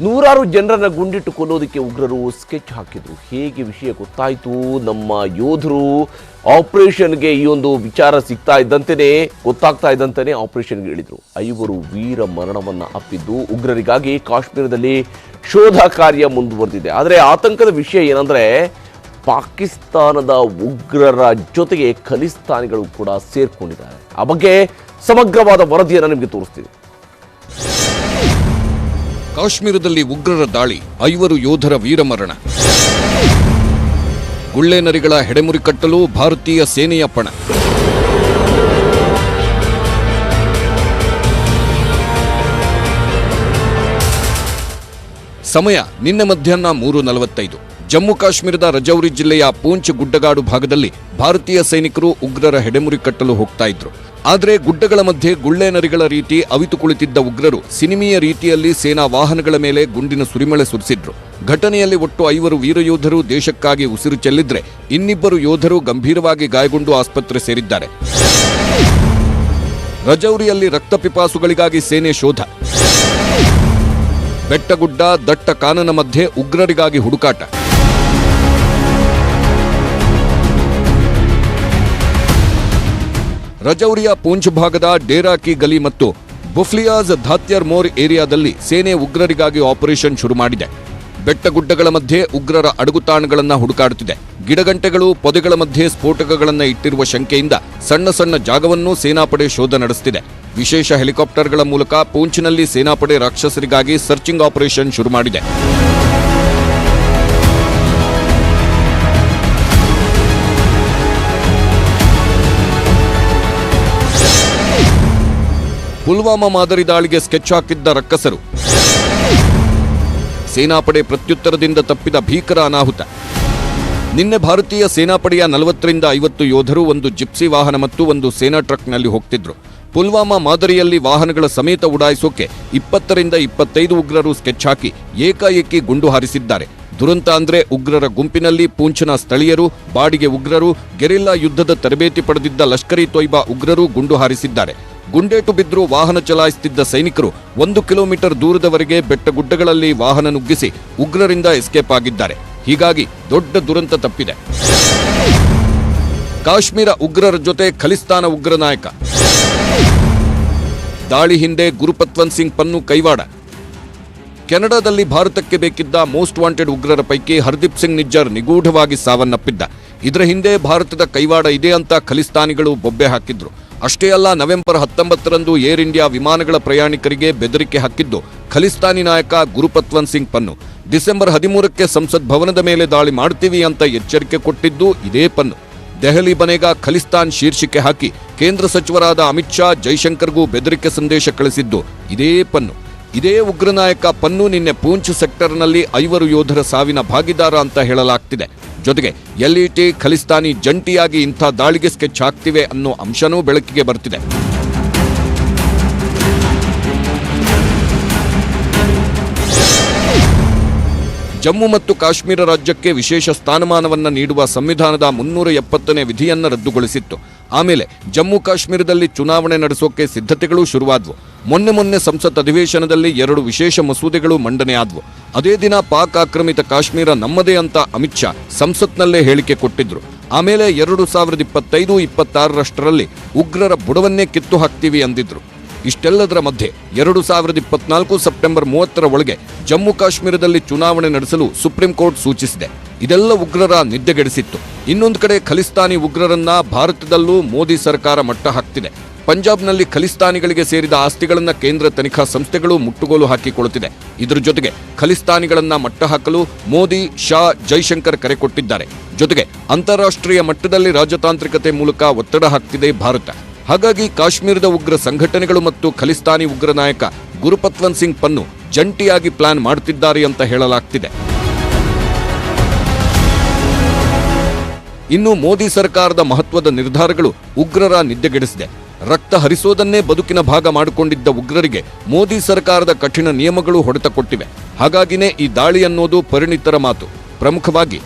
ನೂರಾರು ಜನರನ್ನ ಗುಂಡಿಟ್ಟು ಕೊಲ್ಲೋದಕ್ಕೆ ಉಗ್ರರು ಸ್ಕೆಚ್ ಹಾಕಿದ್ರು. ಹೇಗೆ ವಿಷಯ ಗೊತ್ತಾಯಿತು? ನಮ್ಮ ಯೋಧರು ಆಪರೇಷನ್ಗೆ ಈ ಒಂದು ವಿಚಾರ ಸಿಗ್ತಾ ಇದ್ದಂತೆಯೇ ಗೊತ್ತಾಗ್ತಾ ಇದ್ದಂತೆಯೇ ಆಪರೇಷನ್ಗೆ ಇಳಿದ್ರು. ಐವರು ವೀರ ಮರಣವನ್ನು ಅಪ್ಪಿದ್ದು, ಉಗ್ರರಿಗಾಗಿ ಕಾಶ್ಮೀರದಲ್ಲಿ ಶೋಧ ಕಾರ್ಯ ಮುಂದುವರೆದಿದೆ. ಆದರೆ ಆತಂಕದ ವಿಷಯ ಏನಂದ್ರೆ, ಪಾಕಿಸ್ತಾನದ ಉಗ್ರರ ಜೊತೆಗೆ ಖಲಿಸ್ತಾನಿಗಳು ಕೂಡ ಸೇರ್ಕೊಂಡಿದ್ದಾರೆ. ಆ ಬಗ್ಗೆ ಸಮಗ್ರವಾದ ವರದಿಯನ್ನು ನಿಮಗೆ ತೋರಿಸ್ತೀವಿ ಕಾಶ್ಮೀರದಲ್ಲಿ ಉಗ್ರರ ದಾಳಿ, ಐವರು ಯೋಧರ ವೀರಮರಣ. ಗುಳ್ಳೆ ನರಿಗಳ ಹೆಡೆಮುರಿ ಕಟ್ಟಲು ಭಾರತೀಯ ಸೇನೆಯ ಪಣ. ಸಮಯ, ನಿನ್ನೆ ಮಧ್ಯಾಹ್ನ ಮೂರು ನಲವತ್ತೈದು. ಜಮ್ಮು ಕಾಶ್ಮೀರದ ರಜೌರಿ ಜಿಲ್ಲೆಯ ಪೂಂಚ್ ಗುಡ್ಡಗಾಡು ಭಾಗದಲ್ಲಿ ಭಾರತೀಯ ಸೈನಿಕರು ಉಗ್ರರ ಹೆಡೆಮುರಿ ಕಟ್ಟಲು ಹೋಗ್ತಾ ಇದ್ರು. ಆದರೆ ಗುಡ್ಡಗಳ ಮಧ್ಯೆ ಗುಳ್ಳೆ ನರಿಗಳ ರೀತಿ ಅವಿತು ಕುಳಿತಿದ್ದ ಉಗ್ರರು ಸಿನಿಮೀಯ ರೀತಿಯಲ್ಲಿ ಸೇನಾ ವಾಹನಗಳ ಮೇಲೆ ಗುಂಡಿನ ಸುರಿಮಳೆ ಸುರಿಸಿದ್ರು. ಘಟನೆಯಲ್ಲಿ ಒಟ್ಟು ಐವರು ವೀರಯೋಧರು ದೇಶಕ್ಕಾಗಿ ಉಸಿರು ಚೆಲ್ಲಿದ್ರೆ ಇನ್ನಿಬ್ಬರು ಯೋಧರು ಗಂಭೀರವಾಗಿ ಗಾಯಗೊಂಡು ಆಸ್ಪತ್ರೆ ಸೇರಿದ್ದಾರೆ. ರಜೌರಿಯಲ್ಲಿ ರಕ್ತಪಿಪಾಸುಗಳಿಗಾಗಿ ಸೇನೆ ಶೋಧ. ಬೆಟ್ಟಗುಡ್ಡ ದಟ್ಟ ಕಾನನ ಮಧ್ಯೆ ಉಗ್ರರಿಗಾಗಿ ಹುಡುಕಾಟ. ರಜೌರಿಯ ಪೂಂಚ್ ಭಾಗದ ಡೇರಾಕಿ ಗಲಿ ಮತ್ತು ಬುಫ್ಲಿಯಾಜ್ ಧಾತ್ಯರ್ ಮೋರ್ ಏರಿಯಾದಲ್ಲಿ ಸೇನೆ ಉಗ್ರರಿಗಾಗಿ ಆಪರೇಷನ್ ಶುರು ಮಾಡಿದೆ. ಬೆಟ್ಟಗುಡ್ಡಗಳ ಮಧ್ಯೆ ಉಗ್ರರ ಅಡಗುತಾಣಗಳನ್ನು ಹುಡುಕಾಡುತ್ತಿದೆ. ಗಿಡಗಂಟೆಗಳು, ಪೊದೆಗಳ ಮಧ್ಯೆ ಸ್ಫೋಟಕಗಳನ್ನು ಇಟ್ಟಿರುವ ಶಂಕೆಯಿಂದ ಸಣ್ಣ ಸಣ್ಣ ಜಾಗವನ್ನೂ ಸೇನಾಪಡೆ ಶೋಧ ನಡೆಸುತ್ತಿದೆ ವಿಶೇಷ ಹೆಲಿಕಾಪ್ಟರ್ಗಳ ಮೂಲಕ ಪೂಂಚ್ನಲ್ಲಿ ಸೇನಾಪಡೆ ರಾಕ್ಷಸರಿಗಾಗಿ ಸರ್ಚಿಂಗ್ ಆಪರೇಷನ್ ಶುರು ಮಾಡಿದೆ. ಪುಲ್ವಾಮಾ ಮಾದರಿ ದಾಳಿಗೆ ಸ್ಕೆಚ್ ಹಾಕಿದ್ದ ರಕ್ಕಸರು. ಸೇನಾಪಡೆ ಪ್ರತ್ಯುತ್ತರದಿಂದ ತಪ್ಪಿದ ಭೀಕರ ಅನಾಹುತ. ನಿನ್ನೆ ಭಾರತೀಯ ಸೇನಾಪಡೆಯ ನಲವತ್ತರಿಂದ ಐವತ್ತು ಯೋಧರು ಒಂದು ಜಿಪ್ಸಿ ವಾಹನ ಮತ್ತು ಒಂದು ಸೇನಾ ಟ್ರಕ್ನಲ್ಲಿ ಹೋಗ್ತಿದ್ರು. ಪುಲ್ವಾಮಾ ಮಾದರಿಯಲ್ಲಿ ವಾಹನಗಳ ಸಮೇತ ಉಡಾಯಿಸೋಕೆ ಇಪ್ಪತ್ತರಿಂದ ಇಪ್ಪತ್ತೈದು ಉಗ್ರರು ಸ್ಕೆಚ್ ಹಾಕಿ ಏಕಾಏಕಿ ಗುಂಡು ಹಾರಿಸಿದ್ದಾರೆ. ದುರಂತ ಅಂದ್ರೆ ಉಗ್ರರ ಗುಂಪಿನಲ್ಲಿ ಪೂಂಚ್ನ ಸ್ಥಳೀಯರು, ಬಾಡಿಗೆ ಉಗ್ರರು, ಗೆರಿಲ್ಲಾ ಯುದ್ಧದ ತರಬೇತಿ ಪಡೆದಿದ್ದ ಲಷ್ಕರಿ ತೊಯ್ಬಾ ಉಗ್ರರು ಗುಂಡು ಹಾರಿಸಿದ್ದಾರೆ. ಗುಂಡೇಟು ಬಿದ್ದರೂ ವಾಹನ ಚಲಾಯಿಸುತ್ತಿದ್ದ ಸೈನಿಕರು ಒಂದು ಕಿಲೋಮೀಟರ್ ದೂರದವರೆಗೆ ಬೆಟ್ಟಗುಡ್ಡಗಳಲ್ಲಿ ವಾಹನ ನುಗ್ಗಿಸಿ ಉಗ್ರರಿಂದ ಎಸ್ಕೇಪ್ ಆಗಿದ್ದಾರೆ. ಹೀಗಾಗಿ ದೊಡ್ಡ ದುರಂತ ತಪ್ಪಿದೆ. ಕಾಶ್ಮೀರ ಉಗ್ರರ ಜೊತೆ ಖಲಿಸ್ತಾನ ಉಗ್ರ ನಾಯಕ. ದಾಳಿ ಹಿಂದೆ ಗುರುಪತ್ವನ್ ಸಿಂಗ್ ಪನ್ನು ಕೈವಾಡ. ಕೆನಡಾದಲ್ಲಿ ಭಾರತಕ್ಕೆ ಬೇಕಿದ್ದ ಮೋಸ್ಟ್ ವಾಂಟೆಡ್ ಉಗ್ರರ ಪೈಕಿ ಹರ್ದೀಪ್ ಸಿಂಗ್ ನಿಜ್ಜರ್ ನಿಗೂಢವಾಗಿ ಸಾವನ್ನಪ್ಪಿದ್ದ. ಇದರ ಹಿಂದೆ ಭಾರತದ ಕೈವಾಡ ಇದೆ ಅಂತ ಖಲಿಸ್ತಾನಿಗಳು ಬೊಬ್ಬೆ ಹಾಕಿದ್ರು. ಅಷ್ಟೇ ಅಲ್ಲ, ನವೆಂಬರ್ ಹತ್ತೊಂಬತ್ತರಂದು ಏರ್ ಇಂಡಿಯಾ ವಿಮಾನಗಳ ಪ್ರಯಾಣಿಕರಿಗೆ ಬೆದರಿಕೆ ಹಾಕಿದ್ದು ಖಲಿಸ್ತಾನಿ ನಾಯಕ ಗುರುಪತ್ವನ್ ಸಿಂಗ್ ಪನ್ನು. ಡಿಸೆಂಬರ್ ಹದಿಮೂರಕ್ಕೆ ಸಂಸತ್ ಭವನದ ಮೇಲೆ ದಾಳಿ ಮಾಡ್ತೀವಿ ಅಂತ ಎಚ್ಚರಿಕೆ ಕೊಟ್ಟಿದ್ದು ಇದೇ ಪನ್ನು. ದೆಹಲಿ ಬನೆಗ ಖಲಿಸ್ತಾನ್ ಶೀರ್ಷಿಕೆ ಹಾಕಿ ಕೇಂದ್ರ ಸಚಿವರಾದ ಅಮಿತ್ ಶಾ ಜೈಶಂಕರ್ಗೂ ಬೆದರಿಕೆ ಸಂದೇಶ ಕಳಿಸಿದ್ದು ಇದೇ ಪನ್ನು. ಇದೇ ಉಗ್ರ ನಾಯಕ ಪನ್ನು ನಿನ್ನೆ ಪೂಂಚ್ ಸೆಕ್ಟರ್ನಲ್ಲಿ ಐವರು ಯೋಧರ ಸಾವಿನ ಭಾಗಿದಾರ ಅಂತ ಹೇಳಲಾಗ್ತಿದೆ. ಜೊತೆಗೆ ಎಲ್ಇಟಿ ಖಲಿಸ್ತಾನಿ ಜಂಟಿಯಾಗಿ ಇಂಥ ದಾಳಿಗೆ ಸ್ಕೆಚ್ ಹಾಕ್ತಿವೆ ಅನ್ನೋ ಅಂಶನೂ ಬೆಳಕಿಗೆ ಬರ್ತಿದೆ. ಜಮ್ಮು ಮತ್ತು ಕಾಶ್ಮೀರ ರಾಜ್ಯಕ್ಕೆ ವಿಶೇಷ ಸ್ಥಾನಮಾನವನ್ನು ನೀಡುವ ಸಂವಿಧಾನದ ಮುನ್ನೂರ ಎಪ್ಪತ್ತನೇ ವಿಧಿಯನ್ನು ರದ್ದುಗೊಳಿಸಿತ್ತು. ಆಮೇಲೆ ಜಮ್ಮು ಕಾಶ್ಮೀರದಲ್ಲಿ ಚುನಾವಣೆ ನಡೆಸೋಕೆ ಸಿದ್ಧತೆಗಳು ಶುರುವಾದ್ವು. ಮೊನ್ನೆ ಮೊನ್ನೆ ಸಂಸತ್ ಅಧಿವೇಶನದಲ್ಲಿ ಎರಡು ವಿಶೇಷ ಮಸೂದೆಗಳು ಮಂಡನೆ ಮಂಡನೆಯಾದ್ವು ಅದೇ ದಿನ ಪಾಕ್ ಆಕ್ರಮಿತ ಕಾಶ್ಮೀರ ನಮ್ಮದೇ ಅಂತ ಅಮಿತ್ ಶಾ ಸಂಸತ್ನಲ್ಲೇ ಹೇಳಿಕೆ ಕೊಟ್ಟಿದ್ರು. ಆಮೇಲೆ ಎರಡು ಸಾವಿರದ ಇಪ್ಪತ್ತೈದು, ಇಪ್ಪತ್ತಾರರಷ್ಟರಲ್ಲಿ ಉಗ್ರರ ಬುಡವನ್ನೇ ಕಿತ್ತು ಹಾಕ್ತೀವಿ ಅಂದಿದ್ರು. ಇಷ್ಟೆಲ್ಲದರ ಮಧ್ಯೆ ಎರಡು ಸಾವಿರದ ಇಪ್ಪತ್ನಾಲ್ಕು ಸೆಪ್ಟೆಂಬರ್ ಮೂವತ್ತರ ಒಳಗೆ ಜಮ್ಮು ಕಾಶ್ಮೀರದಲ್ಲಿ ಚುನಾವಣೆ ನಡೆಸಲು ಸುಪ್ರೀಂ ಕೋರ್ಟ್ ಸೂಚಿಸಿದೆ. ಇದೆಲ್ಲ ಉಗ್ರರ ನಿದ್ದೆಗೆಡಿಸಿತ್ತು ಇನ್ನೊಂದು ಕಡೆ ಖಲಿಸ್ತಾನಿ ಉಗ್ರರನ್ನ ಭಾರತದಲ್ಲೂ ಮೋದಿ ಸರ್ಕಾರ ಮಟ್ಟ ಹಾಕ್ತಿದೆ. ಪಂಜಾಬ್ನಲ್ಲಿ ಖಲಿಸ್ತಾನಿಗಳಿಗೆ ಸೇರಿದ ಆಸ್ತಿಗಳನ್ನ ಕೇಂದ್ರ ತನಿಖಾ ಸಂಸ್ಥೆಗಳು ಮುಟ್ಟುಗೋಲು ಹಾಕಿಕೊಳ್ಳುತ್ತಿದೆ ಇದರ ಜೊತೆಗೆ ಖಲಿಸ್ತಾನಿಗಳನ್ನ ಮಟ್ಟ ಹಾಕಲು ಮೋದಿ, ಶಾ, ಜೈಶಂಕರ್ ಕರೆ ಕೊಟ್ಟಿದ್ದಾರೆ. ಜೊತೆಗೆ ಅಂತಾರಾಷ್ಟ್ರೀಯ ಮಟ್ಟದಲ್ಲಿ ರಾಜತಾಂತ್ರಿಕತೆ ಮೂಲಕ ಒತ್ತಡ ಹಾಕ್ತಿದೆ ಭಾರತ. ಹಾಗಾಗಿ ಕಾಶ್ಮೀರದ ಉಗ್ರ ಸಂಘಟನೆಗಳು ಮತ್ತು ಖಲಿಸ್ತಾನಿ ಉಗ್ರ ನಾಯಕ ಗುರುಪತ್ವನ್ ಸಿಂಗ್ ಪನ್ನು ಜಂಟಿಯಾಗಿ ಪ್ಲಾನ್ ಮಾಡುತ್ತಿದ್ದಾರೆ ಅಂತ ಹೇಳಲಾಗ್ತಿದೆ. ಇನ್ನು ಮೋದಿ ಸರ್ಕಾರದ ಮಹತ್ವದ ನಿರ್ಧಾರಗಳು ಉಗ್ರರ ನಿದ್ದೆಗೆಡಿಸಿದೆ. ರಕ್ತ ಹರಿಸೋದನ್ನೇ ಬದುಕಿನ ಭಾಗ ಮಾಡಿಕೊಂಡಿದ್ದ ಉಗ್ರರಿಗೆ ಮೋದಿ ಸರ್ಕಾರದ ಕಠಿಣ ನಿಯಮಗಳು ಹೊಡೆತ ಕೊಟ್ಟಿವೆ ಹಾಗಾಗಿನೇ ಈ ದಾಳಿ ಅನ್ನೋದು ಪರಿಣಿತರ ಮಾತು. ಪ್ರಮುಖವಾಗಿ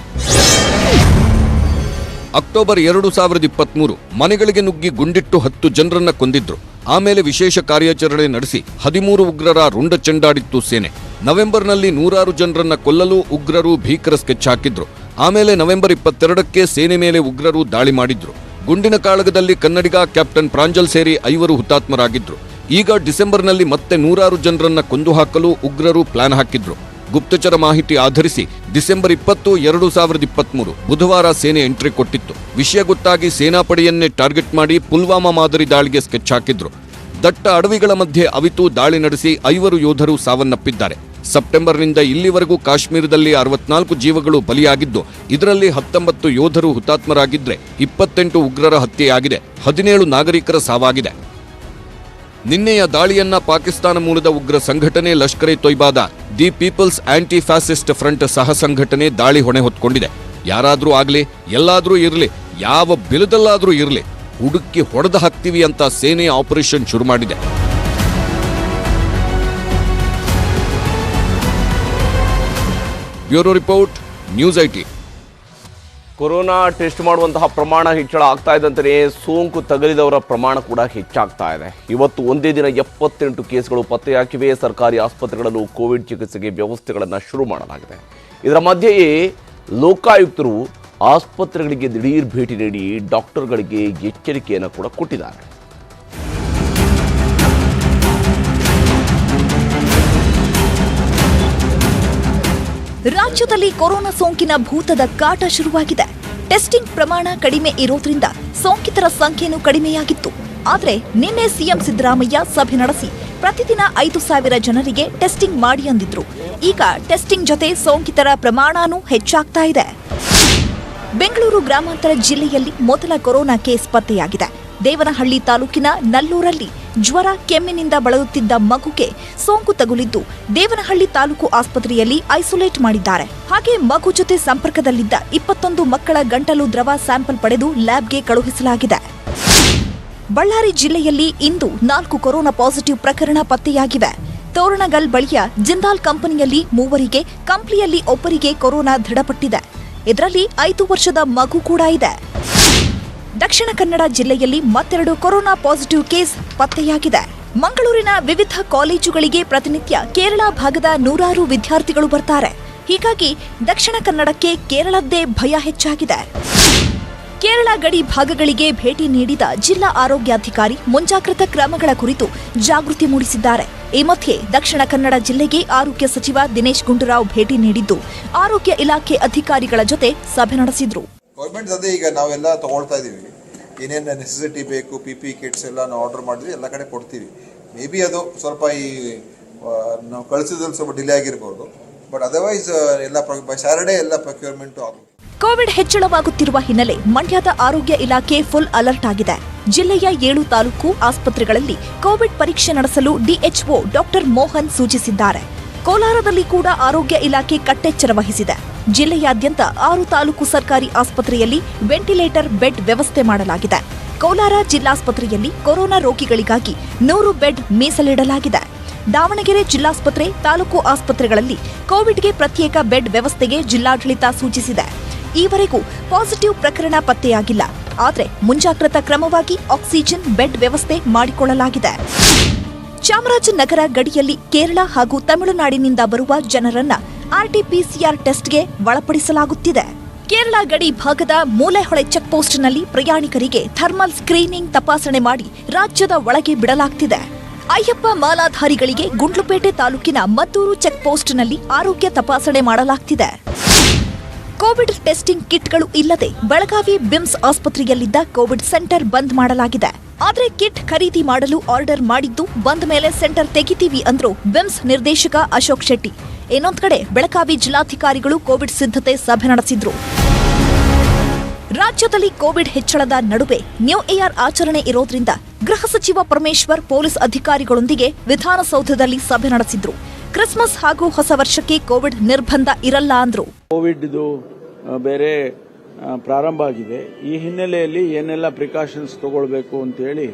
ಅಕ್ಟೋಬರ್ ಎರಡು ಸಾವಿರದ ಇಪ್ಪತ್ಮೂರು ಮನೆಗಳಿಗೆ ನುಗ್ಗಿ ಗುಂಡಿಟ್ಟು ಹತ್ತು ಜನರನ್ನ ಕೊಂದಿದ್ರು. ಆಮೇಲೆ ವಿಶೇಷ ಕಾರ್ಯಾಚರಣೆ ನಡೆಸಿ ಹದಿಮೂರು ಉಗ್ರರ ರುಂಡ ಚೆಂಡಾಡಿತ್ತು ಸೇನೆ. ನವೆಂಬರ್ನಲ್ಲಿ ನೂರಾರು ಜನರನ್ನ ಕೊಲ್ಲಲು ಉಗ್ರರು ಭೀಕರ ಸ್ಕೆಚ್ ಹಾಕಿದ್ರು. ಆಮೇಲೆ ನವೆಂಬರ್ ಇಪ್ಪತ್ತೆರಡಕ್ಕೆ ಸೇನೆ ಮೇಲೆ ಉಗ್ರರು ದಾಳಿ ಮಾಡಿದ್ರು. ಗುಂಡಿನ ಕಾಳಗದಲ್ಲಿ ಕನ್ನಡಿಗ ಕ್ಯಾಪ್ಟನ್ ಪ್ರಾಂಜಲ್ ಸೇರಿ ಐವರು ಹುತಾತ್ಮರಾಗಿದ್ರು. ಈಗ ಡಿಸೆಂಬರ್ನಲ್ಲಿ ಮತ್ತೆ ನೂರಾರು ಜನರನ್ನ ಕೊಂದು ಹಾಕಲು ಉಗ್ರರು ಪ್ಲಾನ್ ಹಾಕಿದ್ರು. ಗುಪ್ತಚರ ಮಾಹಿತಿ ಆಧರಿಸಿ ಡಿಸೆಂಬರ್ ಇಪ್ಪತ್ತು, ಎರಡು ಸಾವಿರದ ಇಪ್ಪತ್ಮೂರು ಬುಧವಾರ ಸೇನೆ ಎಂಟ್ರಿ ಕೊಟ್ಟಿತ್ತು. ವಿಷಯ ಗೊತ್ತಾಗಿ ಸೇನಾಪಡೆಯನ್ನೇ ಟಾರ್ಗೆಟ್ ಮಾಡಿ ಪುಲ್ವಾಮಾ ಮಾದರಿ ದಾಳಿಗೆ ಸ್ಕೆಚ್ ಹಾಕಿದ್ರು. ದಟ್ಟ ಅಡವಿಗಳ ಮಧ್ಯೆ ಅವಿತು ದಾಳಿ ನಡೆಸಿ ಐವರು ಯೋಧರು ಸಾವನ್ನಪ್ಪಿದ್ದಾರೆ. ಸೆಪ್ಟೆಂಬರ್ನಿಂದ ಇಲ್ಲಿವರೆಗೂ ಕಾಶ್ಮೀರದಲ್ಲಿ ಅರವತ್ನಾಲ್ಕು ಜೀವಗಳು ಬಲಿಯಾಗಿದ್ದು, ಇದರಲ್ಲಿ ಹತ್ತೊಂಬತ್ತು ಯೋಧರು ಹುತಾತ್ಮರಾಗಿದ್ದರೆ ಇಪ್ಪತ್ತೆಂಟು ಉಗ್ರರ ಹತ್ಯೆಯಾಗಿದೆ, ಹದಿನೇಳು ನಾಗರಿಕರ ಸಾವಾಗಿದೆ. ನಿನ್ನೆಯ ದಾಳಿಯನ್ನ ಪಾಕಿಸ್ತಾನ ಮೂಲದ ಉಗ್ರ ಸಂಘಟನೆ Lashkar ತೊಯ್ಬಾದ, the people's anti fascist front ಸಹ ಸಂಘಟನೆ ದಾಳಿ ಹೊಣೆ ಹೊತ್ಕೊಂಡಿದೆ. ಯಾರಾದರೂ ಆಗಲಿ, ಎಲ್ಲಾದರೂ ಇರಲಿ, ಯಾವ ಬಿಲದಲ್ಲಾದರೂ ಇರಲಿ, ಹುಡುಕಿ ಹೊಡೆದು ಹಾಕ್ತೀವಿ ಅಂತ ಸೇನೆ ಆಪರೇಷನ್ ಶುರು ಮಾಡಿದೆ. Bureau report, news IT. Corona test ಮಾಡುವಂತಹ ಪ್ರಮಾಣ ಹೆಚ್ಚಳ ಆಗ್ತಾ ಇದ್ದಂತೆಯೇ ಸೋಂಕು ತಗಲಿದವರ ಪ್ರಮಾಣ ಕೂಡ ಹೆಚ್ಚಾಗ್ತಾ ಇದೆ. ಇವತ್ತು ಒಂದೇ ದಿನ ಎಪ್ಪತ್ತೆಂಟು ಕೇಸ್ಗಳು ಪತ್ತೆಯಾಗಿವೆ. ಸರ್ಕಾರಿ ಆಸ್ಪತ್ರೆಗಳಲ್ಲೂ ಕೋವಿಡ್ ಚಿಕಿತ್ಸೆಗೆ ವ್ಯವಸ್ಥೆಗಳನ್ನು ಶುರು ಮಾಡಲಾಗಿದೆ. ಇದರ ಮಧ್ಯೆಯೇ ಲೋಕಾಯುಕ್ತರು ಆಸ್ಪತ್ರೆಗಳಿಗೆ ದಿಢೀರ್ ಭೇಟಿ ನೀಡಿ ಡಾಕ್ಟರ್ಗಳಿಗೆ ಎಚ್ಚರಿಕೆಯನ್ನು ಕೂಡ ಕೊಟ್ಟಿದ್ದಾರೆ. ರಾಜ್ಯದಲ್ಲಿ ಕೊರೋನಾ ಸೋಂಕಿನ ಭೂತದ ಕಾಟ ಶುರುವಾಗಿದೆ. ಟೆಸ್ಟಿಂಗ್ ಪ್ರಮಾಣ ಕಡಿಮೆ ಇರೋದ್ರಿಂದ ಸೋಂಕಿತರ ಸಂಖ್ಯೆನೂ ಕಡಿಮೆಯಾಗಿತ್ತು. ಆದರೆ ನಿನ್ನೆ ಸಿಎಂ ಸಿದ್ದರಾಮಯ್ಯ ಸಭೆ ನಡೆಸಿ ಪ್ರತಿದಿನ ಐದು ಸಾವಿರ ಜನರಿಗೆ ಟೆಸ್ಟಿಂಗ್ ಮಾಡಿ ಅಂದಿದ್ರು. ಈಗ ಟೆಸ್ಟಿಂಗ್ ಜೊತೆ ಸೋಂಕಿತರ ಪ್ರಮಾಣನೂ ಹೆಚ್ಚಾಗ್ತಾ ಇದೆ. ಬೆಂಗಳೂರು ಗ್ರಾಮಾಂತರ ಜಿಲ್ಲೆಯಲ್ಲಿ ಮೊದಲ ಕೊರೋನಾ ಕೇಸ್ ಪತ್ತೆಯಾಗಿದೆ. ದೇವನಹಳ್ಳಿ ತಾಲೂಕಿನ ನಲ್ಲೂರಲ್ಲಿ ಜ್ವರ ಕೆಮ್ಮಿನಿಂದ ಬಳಲುತ್ತಿದ್ದ ಮಗುಗೆ ಸೋಂಕು ತಗುಲಿದ್ದು ದೇವನಹಳ್ಳಿ ತಾಲೂಕು ಆಸ್ಪತ್ರೆಯಲ್ಲಿ ಐಸೋಲೇಟ್ ಮಾಡಿದ್ದಾರೆ. ಹಾಗೆ ಮಗು ಜೊತೆ ಸಂಪರ್ಕದಲ್ಲಿದ್ದ ಇಪ್ಪತ್ತೊಂದು ಮಕ್ಕಳ ಗಂಟಲು ದ್ರವ ಸ್ಯಾಂಪಲ್ ಪಡೆದು ಲ್ಯಾಬ್ಗೆ ಕಳುಹಿಸಲಾಗಿದೆ. ಬಳ್ಳಾರಿ ಜಿಲ್ಲೆಯಲ್ಲಿ ಇಂದು ನಾಲ್ಕು ಕೊರೋನಾ ಪಾಸಿಟಿವ್ ಪ್ರಕರಣ ಪತ್ತೆಯಾಗಿವೆ. ತೋರಣಗಲ್ ಬಳಿಯ ಜಿಂದಾಲ್ ಕಂಪನಿಯಲ್ಲಿ ಮೂವರಿಗೆ, ಕಂಪ್ಲಿಯಲ್ಲಿ ಒಬ್ಬರಿಗೆ ಕೊರೋನಾ ದೃಢಪಟ್ಟಿದೆ. ಇದರಲ್ಲಿ ಐದು ವರ್ಷದ ಮಗು ಕೂಡ ಇದೆ. ದಕ್ಷಿಣ ಕನ್ನಡ ಜಿಲ್ಲೆಯಲ್ಲಿ ಮತ್ತೆರಡು ಕೊರೋನಾ ಪಾಸಿಟಿವ್ ಕೇಸ್ ಪತ್ತೆಯಾಗಿದೆ. ಮಂಗಳೂರಿನ ವಿವಿಧ ಕಾಲೇಜುಗಳಿಗೆ ಪ್ರತಿನಿತ್ಯ ಕೇರಳ ಭಾಗದ ನೂರಾರು ವಿದ್ಯಾರ್ಥಿಗಳು ಬರ್ತಾರೆ. ಹೀಗಾಗಿ ದಕ್ಷಿಣ ಕನ್ನಡಕ್ಕೆ ಕೇರಳದ್ದೇ ಭಯ ಹೆಚ್ಚಾಗಿದೆ. ಕೇರಳ ಗಡಿ ಭಾಗಗಳಿಗೆ ಭೇಟಿ ನೀಡಿದ ಜಿಲ್ಲಾ ಆರೋಗ್ಯಾಧಿಕಾರಿ ಮುಂಜಾಗ್ರತಾ ಕ್ರಮಗಳ ಕುರಿತು ಜಾಗೃತಿ ಮೂಡಿಸಿದ್ದಾರೆ. ಈ ಮಧ್ಯೆ ದಕ್ಷಿಣ ಕನ್ನಡ ಜಿಲ್ಲೆಗೆ ಆರೋಗ್ಯ ಸಚಿವ ದಿನೇಶ್ ಗುಂಡೂರಾವ್ ಭೇಟಿ ನೀಡಿದ್ದು, ಆರೋಗ್ಯ ಇಲಾಖೆ ಅಧಿಕಾರಿಗಳ ಜೊತೆ ಸಭೆ ನಡೆಸಿದ್ರು. ಗೌರ್ಮೆಂಟ್ ಅದೇ ಈಗ ನಾವೆಲ್ಲ ತಗೊಳ್ತಾ ಇದ್ದೀವಿ ಏನೇನು ನೆಸೆಸಿಟಿ ಬೇಕು ಪಿ ಪಿ ಕಿಟ್ಸ್ ಎಲ್ಲ ನಾವು ಆರ್ಡರ್ ಮಾಡಿದ್ವಿ, ಎಲ್ಲ ಕಡೆ ಕೊಡ್ತೀವಿ. ಮೇ ಬಿ ಅದು ಸ್ವಲ್ಪ ಈ ನಾವು ಕಳಿಸಿದ್ರಲ್ಲಿ ಸ್ವಲ್ಪ ಡಿಲೇ ಆಗಿರ್ಬೋದು. ಬಟ್ ಅದರ್ವೈಸ್ ಎಲ್ಲ ಬೈ ಎಲ್ಲ ಪ್ರೊಕ್ಯೂರ್ಮೆಂಟು ಆಗುತ್ತೆ. ಕೋವಿಡ್ ಹೆಚ್ಚಳವಾಗುತ್ತಿರುವ ಹಿನ್ನೆಲೆ ಮಂಡ್ಯದ ಆರೋಗ್ಯ ಇಲಾಖೆ ಫುಲ್ ಅಲರ್ಟ್ ಆಗಿದೆ. ಜಿಲ್ಲೆಯ ಏಳು ತಾಲೂಕು ಆಸ್ಪತ್ರೆಗಳಲ್ಲಿ ಕೋವಿಡ್ ಪರೀಕ್ಷೆ ನಡೆಸಲು ಡಿಎಚ್ಒ ಡಾಕ್ಟರ್ ಮೋಹನ್ ಸೂಚಿಸಿದ್ದಾರೆ. ಕೋಲಾರದಲ್ಲಿ ಕೂಡ ಆರೋಗ್ಯ ಇಲಾಖೆ ಕಟ್ಟೆಚ್ಚರ ವಹಿಸಿದೆ. ಜಿಲ್ಲೆಯಾದ್ಯಂತ ಆರು ತಾಲೂಕು ಸರ್ಕಾರಿ ಆಸ್ಪತ್ರೆಯಲ್ಲಿ ವೆಂಟಿಲೇಟರ್ ಬೆಡ್ ವ್ಯವಸ್ಥೆ ಮಾಡಲಾಗಿದೆ. ಕೋಲಾರ ಜಿಲ್ಲಾಸ್ಪತ್ರೆಯಲ್ಲಿ ಕೊರೋನಾ ರೋಗಿಗಳಿಗಾಗಿ ನೂರು ಬೆಡ್ ಮೀಸಲಿಡಲಾಗಿದೆ. ದಾವಣಗೆರೆ ಜಿಲ್ಲಾಸ್ಪತ್ರೆ ತಾಲೂಕು ಆಸ್ಪತ್ರೆಗಳಲ್ಲಿ ಕೋವಿಡ್ಗೆ ಪ್ರತ್ಯೇಕ ಬೆಡ್ ವ್ಯವಸ್ಥೆಗೆ ಜಿಲ್ಲಾಡಳಿತ ಸೂಚಿಸಿದೆ. ಈವರೆಗೂ ಪಾಸಿಟಿವ್ ಪ್ರಕರಣ ಪತ್ತೆಯಾಗಿಲ್ಲ. ಆದರೆ ಮುಂಜಾಗ್ರತಾ ಕ್ರಮವಾಗಿ ಆಕ್ಸಿಜನ್ ಬೆಡ್ ವ್ಯವಸ್ಥೆ ಮಾಡಿಕೊಳ್ಳಲಾಗಿದೆ. ಚಾಮರಾಜನಗರ ಗಡಿಯಲ್ಲಿ ಕೇರಳ ಹಾಗೂ ತಮಿಳುನಾಡಿನಿಂದ ಬರುವ ಜನರನ್ನ ಆರ್ಟಿಪಿಸಿಆರ್ ಟೆಸ್ಟ್ಗೆ ಒಳಪಡಿಸಲಾಗುತ್ತಿದೆ. ಕೇರಳ ಗಡಿ ಭಾಗದ ಮೂಲೆಹೊಳೆ ಚೆಕ್ಪೋಸ್ಟ್ನಲ್ಲಿ ಪ್ರಯಾಣಿಕರಿಗೆ ಥರ್ಮಲ್ ಸ್ಕ್ರೀನಿಂಗ್ ತಪಾಸಣೆ ಮಾಡಿ ರಾಜ್ಯದ ಒಳಗೆ ಬಿಡಲಾಗ್ತಿದೆ. ಅಯ್ಯಪ್ಪ ಮಾಲಾಧಾರಿಗಳಿಗೆ ಗುಂಡ್ಲುಪೇಟೆ ತಾಲೂಕಿನ ಮದ್ದೂರು ಚೆಕ್ಪೋಸ್ಟ್ನಲ್ಲಿ ಆರೋಗ್ಯ ತಪಾಸಣೆ ಮಾಡಲಾಗ್ತಿದೆ. ಕೋವಿಡ್ ಟೆಸ್ಟಿಂಗ್ ಕಿಟ್ಗಳು ಇಲ್ಲದೆ ಬೆಳಗಾವಿ ಬಿಮ್ಸ್ ಆಸ್ಪತ್ರೆಯಲ್ಲಿದ್ದ ಕೋವಿಡ್ ಸೆಂಟರ್ ಬಂದ್ ಮಾಡಲಾಗಿದೆ. ಆದರೆ ಕಿಟ್ ಖರೀದಿ ಮಾಡಲು ಆರ್ಡರ್ ಮಾಡಿದ್ದು ಬಂದ ಮೇಲೆ ಸೆಂಟರ್ ತೆಗಿತೀವಿ ಅಂದ್ರು ಬಿಮ್ಸ್ ನಿರ್ದೇಶಕ ಅಶೋಕ್ ಶೆಟ್ಟಿ. ಇನ್ನೊಂದ್ ಕಡೆ ಬೆಳಗಾವಿ ಜಿಲ್ಲಾಧಿಕಾರಿಗಳು ಕೋವಿಡ್ ಸಿದ್ಧತೆ ಸಭೆ ನಡೆಸಿದ್ರು. ರಾಜ್ಯದಲ್ಲಿ ಕೋವಿಡ್ ಹೆಚ್ಚಳದ ನಡುವೆ ನ್ಯೂ ಇಯರ್ ಆಚರಣೆ ಇರೋದ್ರಿಂದ ಗೃಹ ಸಚಿವ ಪರಮೇಶ್ವರ್ ಪೊಲೀಸ್ ಅಧಿಕಾರಿಗಳೊಂದಿಗೆ ವಿಧಾನಸೌಧದಲ್ಲಿ ಸಭೆ ನಡೆಸಿದ್ರು. ಕ್ರಿಸ್ಮಸ್ ಹಾಗೂ ಹೊಸ ವರ್ಷಕ್ಕೆ ಕೋವಿಡ್ ನಿರ್ಬಂಧ ಇರಲ್ಲ ಅಂದ್ರು. ಕೋವಿಡ್ ಇದು ಬೇರೆ ಪ್ರಾರಂಭ ಆಗಿದೆ. ಈ ಹಿನ್ನೆಲೆಯಲ್ಲಿ ಏನೆಲ್ಲ ಪ್ರಿಕಾಷನ್ಸ್ ತಗೊಳ್ಬೇಕು ಅಂತೇಳಿ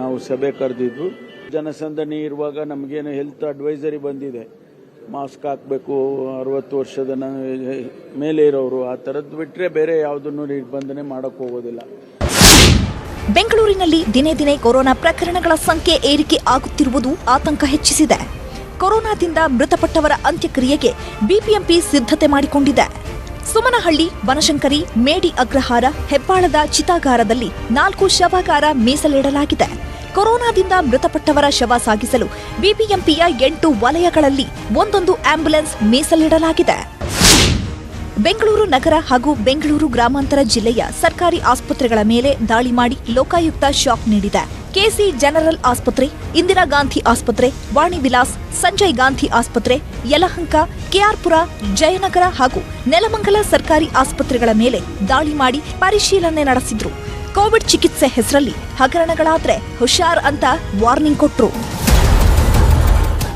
ನಾವು ಸಭೆ ಕರೆದಿದ್ವು. ಜನಸಂದಣಿ ಇರುವಾಗ ನಮಗೇನು ಹೆಲ್ತ್ ಅಡ್ವೈಸರಿ ಬಂದಿದೆ. ಮಾಸ್ಕ್ ಹಾಕಬೇಕು, ಅರವತ್ತು ವರ್ಷದ ಮೇಲೆ ಇರೋರು ಆ ಥರದ್ದು ಬಿಟ್ಟರೆ ಬೇರೆ ಯಾವುದನ್ನು ನಿರ್ಬಂಧನೆ ಮಾಡೋಕ್ಕೆ ಹೋಗೋದಿಲ್ಲ. ಬೆಂಗಳೂರಿನಲ್ಲಿ ದಿನೇ ದಿನೇ ಕೊರೋನಾ ಪ್ರಕರಣಗಳ ಸಂಖ್ಯೆ ಏರಿಕೆ ಆಗುತ್ತಿರುವುದು ಆತಂಕ ಹೆಚ್ಚಿಸಿದೆ. ಕೊರೋನಾದಿಂದ ಮೃತಪಟ್ಟವರ ಅಂತ್ಯಕ್ರಿಯೆಗೆ ಬಿಬಿಎಂಪಿ ಸಿದ್ಧತೆ ಮಾಡಿಕೊಂಡಿದೆ. ಸುಮನಹಳ್ಳಿ, ಬನಶಂಕರಿ, ಮೇಡಿ ಅಗ್ರಹಾರ, ಹೆಬ್ಬಾಳದ ಚಿತಾಗಾರದಲ್ಲಿ ನಾಲ್ಕು ಶವಾಗಾರ ಮೀಸಲಿಡಲಾಗಿದೆ. ಕೊರೋನಾದಿಂದ ಮೃತಪಟ್ಟವರ ಶವ ಸಾಗಿಸಲು ಬಿಬಿಎಂಪಿಯ ಎಂಟು ವಲಯಗಳಲ್ಲಿ ಒಂದೊಂದು ಆಂಬ್ಯುಲೆನ್ಸ್ ಮೀಸಲಿಡಲಾಗಿದೆ. ಬೆಂಗಳೂರು ನಗರ ಹಾಗೂ ಬೆಂಗಳೂರು ಗ್ರಾಮಾಂತರ ಜಿಲ್ಲೆಯ ಸರ್ಕಾರಿ ಆಸ್ಪತ್ರೆಗಳ ಮೇಲೆ ದಾಳಿ ಮಾಡಿ ಲೋಕಾಯುಕ್ತ ಶಾಕ್ ನೀಡಿದೆ. ಕೆಸಿ ಜನರಲ್ ಆಸ್ಪತ್ರೆ, ಇಂದಿರಾ ಗಾಂಧಿ ಆಸ್ಪತ್ರೆ ವಾಣಿ ವಿಲಾಸ್ ಸಂಜಯ್ ಗಾಂಧಿ ಆಸ್ಪತ್ರೆ, ಯಲಹಂಕ, ಕೆಆರ್ಪುರ, ಜಯನಗರ ಹಾಗೂ ನೆಲಮಂಗಲ ಸರ್ಕಾರಿ ಆಸ್ಪತ್ರೆಗಳ ಮೇಲೆ ದಾಳಿ ಮಾಡಿ ಪರಿಶೀಲನೆ ನಡೆಸಿದ್ರು. ಕೋವಿಡ್ ಚಿಕಿತ್ಸೆ ಹೆಸರಲ್ಲಿ ಹಗರಣಗಳಾದ್ರೆ ಹುಷಾರ್ ಅಂತ ವಾರ್ನಿಂಗ್ ಕೊಟ್ರು.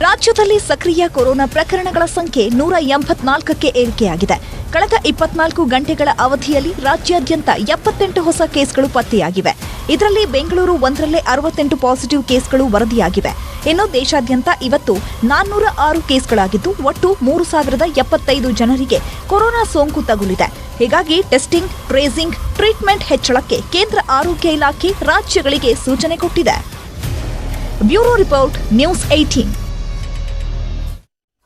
ರಾಜ್ಯದಲ್ಲಿ ಸಕ್ರಿಯ ಕೊರೋನಾ ಪ್ರಕರಣಗಳ ಸಂಖ್ಯೆ ನೂರ ಎಂಬತ್ನಾಲ್ಕಕ್ಕೆ ಏರಿಕೆಯಾಗಿದೆ. ಕಳೆದ ಇಪ್ಪತ್ನಾಲ್ಕು ಗಂಟೆಗಳ ಅವಧಿಯಲ್ಲಿ ರಾಜ್ಯಾದ್ಯಂತ ಎಪ್ಪತ್ತೆಂಟು ಹೊಸ ಕೇಸ್ಗಳು ಪತ್ತೆಯಾಗಿವೆ. ಇದರಲ್ಲಿ ಬೆಂಗಳೂರು ಒಂದರಲ್ಲೇ ಅರವತ್ತೆಂಟು ಪಾಸಿಟಿವ್ ಕೇಸ್ಗಳು ವರದಿಯಾಗಿವೆ. ಇನ್ನು ದೇಶಾದ್ಯಂತ ಇವತ್ತು ನಾನ್ನೂರ ಆರು ಕೇಸ್ಗಳಾಗಿದ್ದು ಒಟ್ಟು ಮೂರು ಸಾವಿರದ ಎಪ್ಪತ್ತೈದು ಜನರಿಗೆ ಕೊರೋನಾ ಸೋಂಕು ತಗುಲಿದೆ. ಹೀಗಾಗಿ ಟೆಸ್ಟಿಂಗ್, ಟ್ರೇಸಿಂಗ್, ಟ್ರೀಟ್ಮೆಂಟ್ ಹೆಚ್ಚಳಕ್ಕೆ ಕೇಂದ್ರ ಆರೋಗ್ಯ ಇಲಾಖೆ ರಾಜ್ಯಗಳಿಗೆ ಸೂಚನೆ ಕೊಟ್ಟಿದೆ. ಬ್ಯೂರೋ ರಿಪೋರ್ಟ್, ನ್ಯೂಸ್ ಏಟೀನ್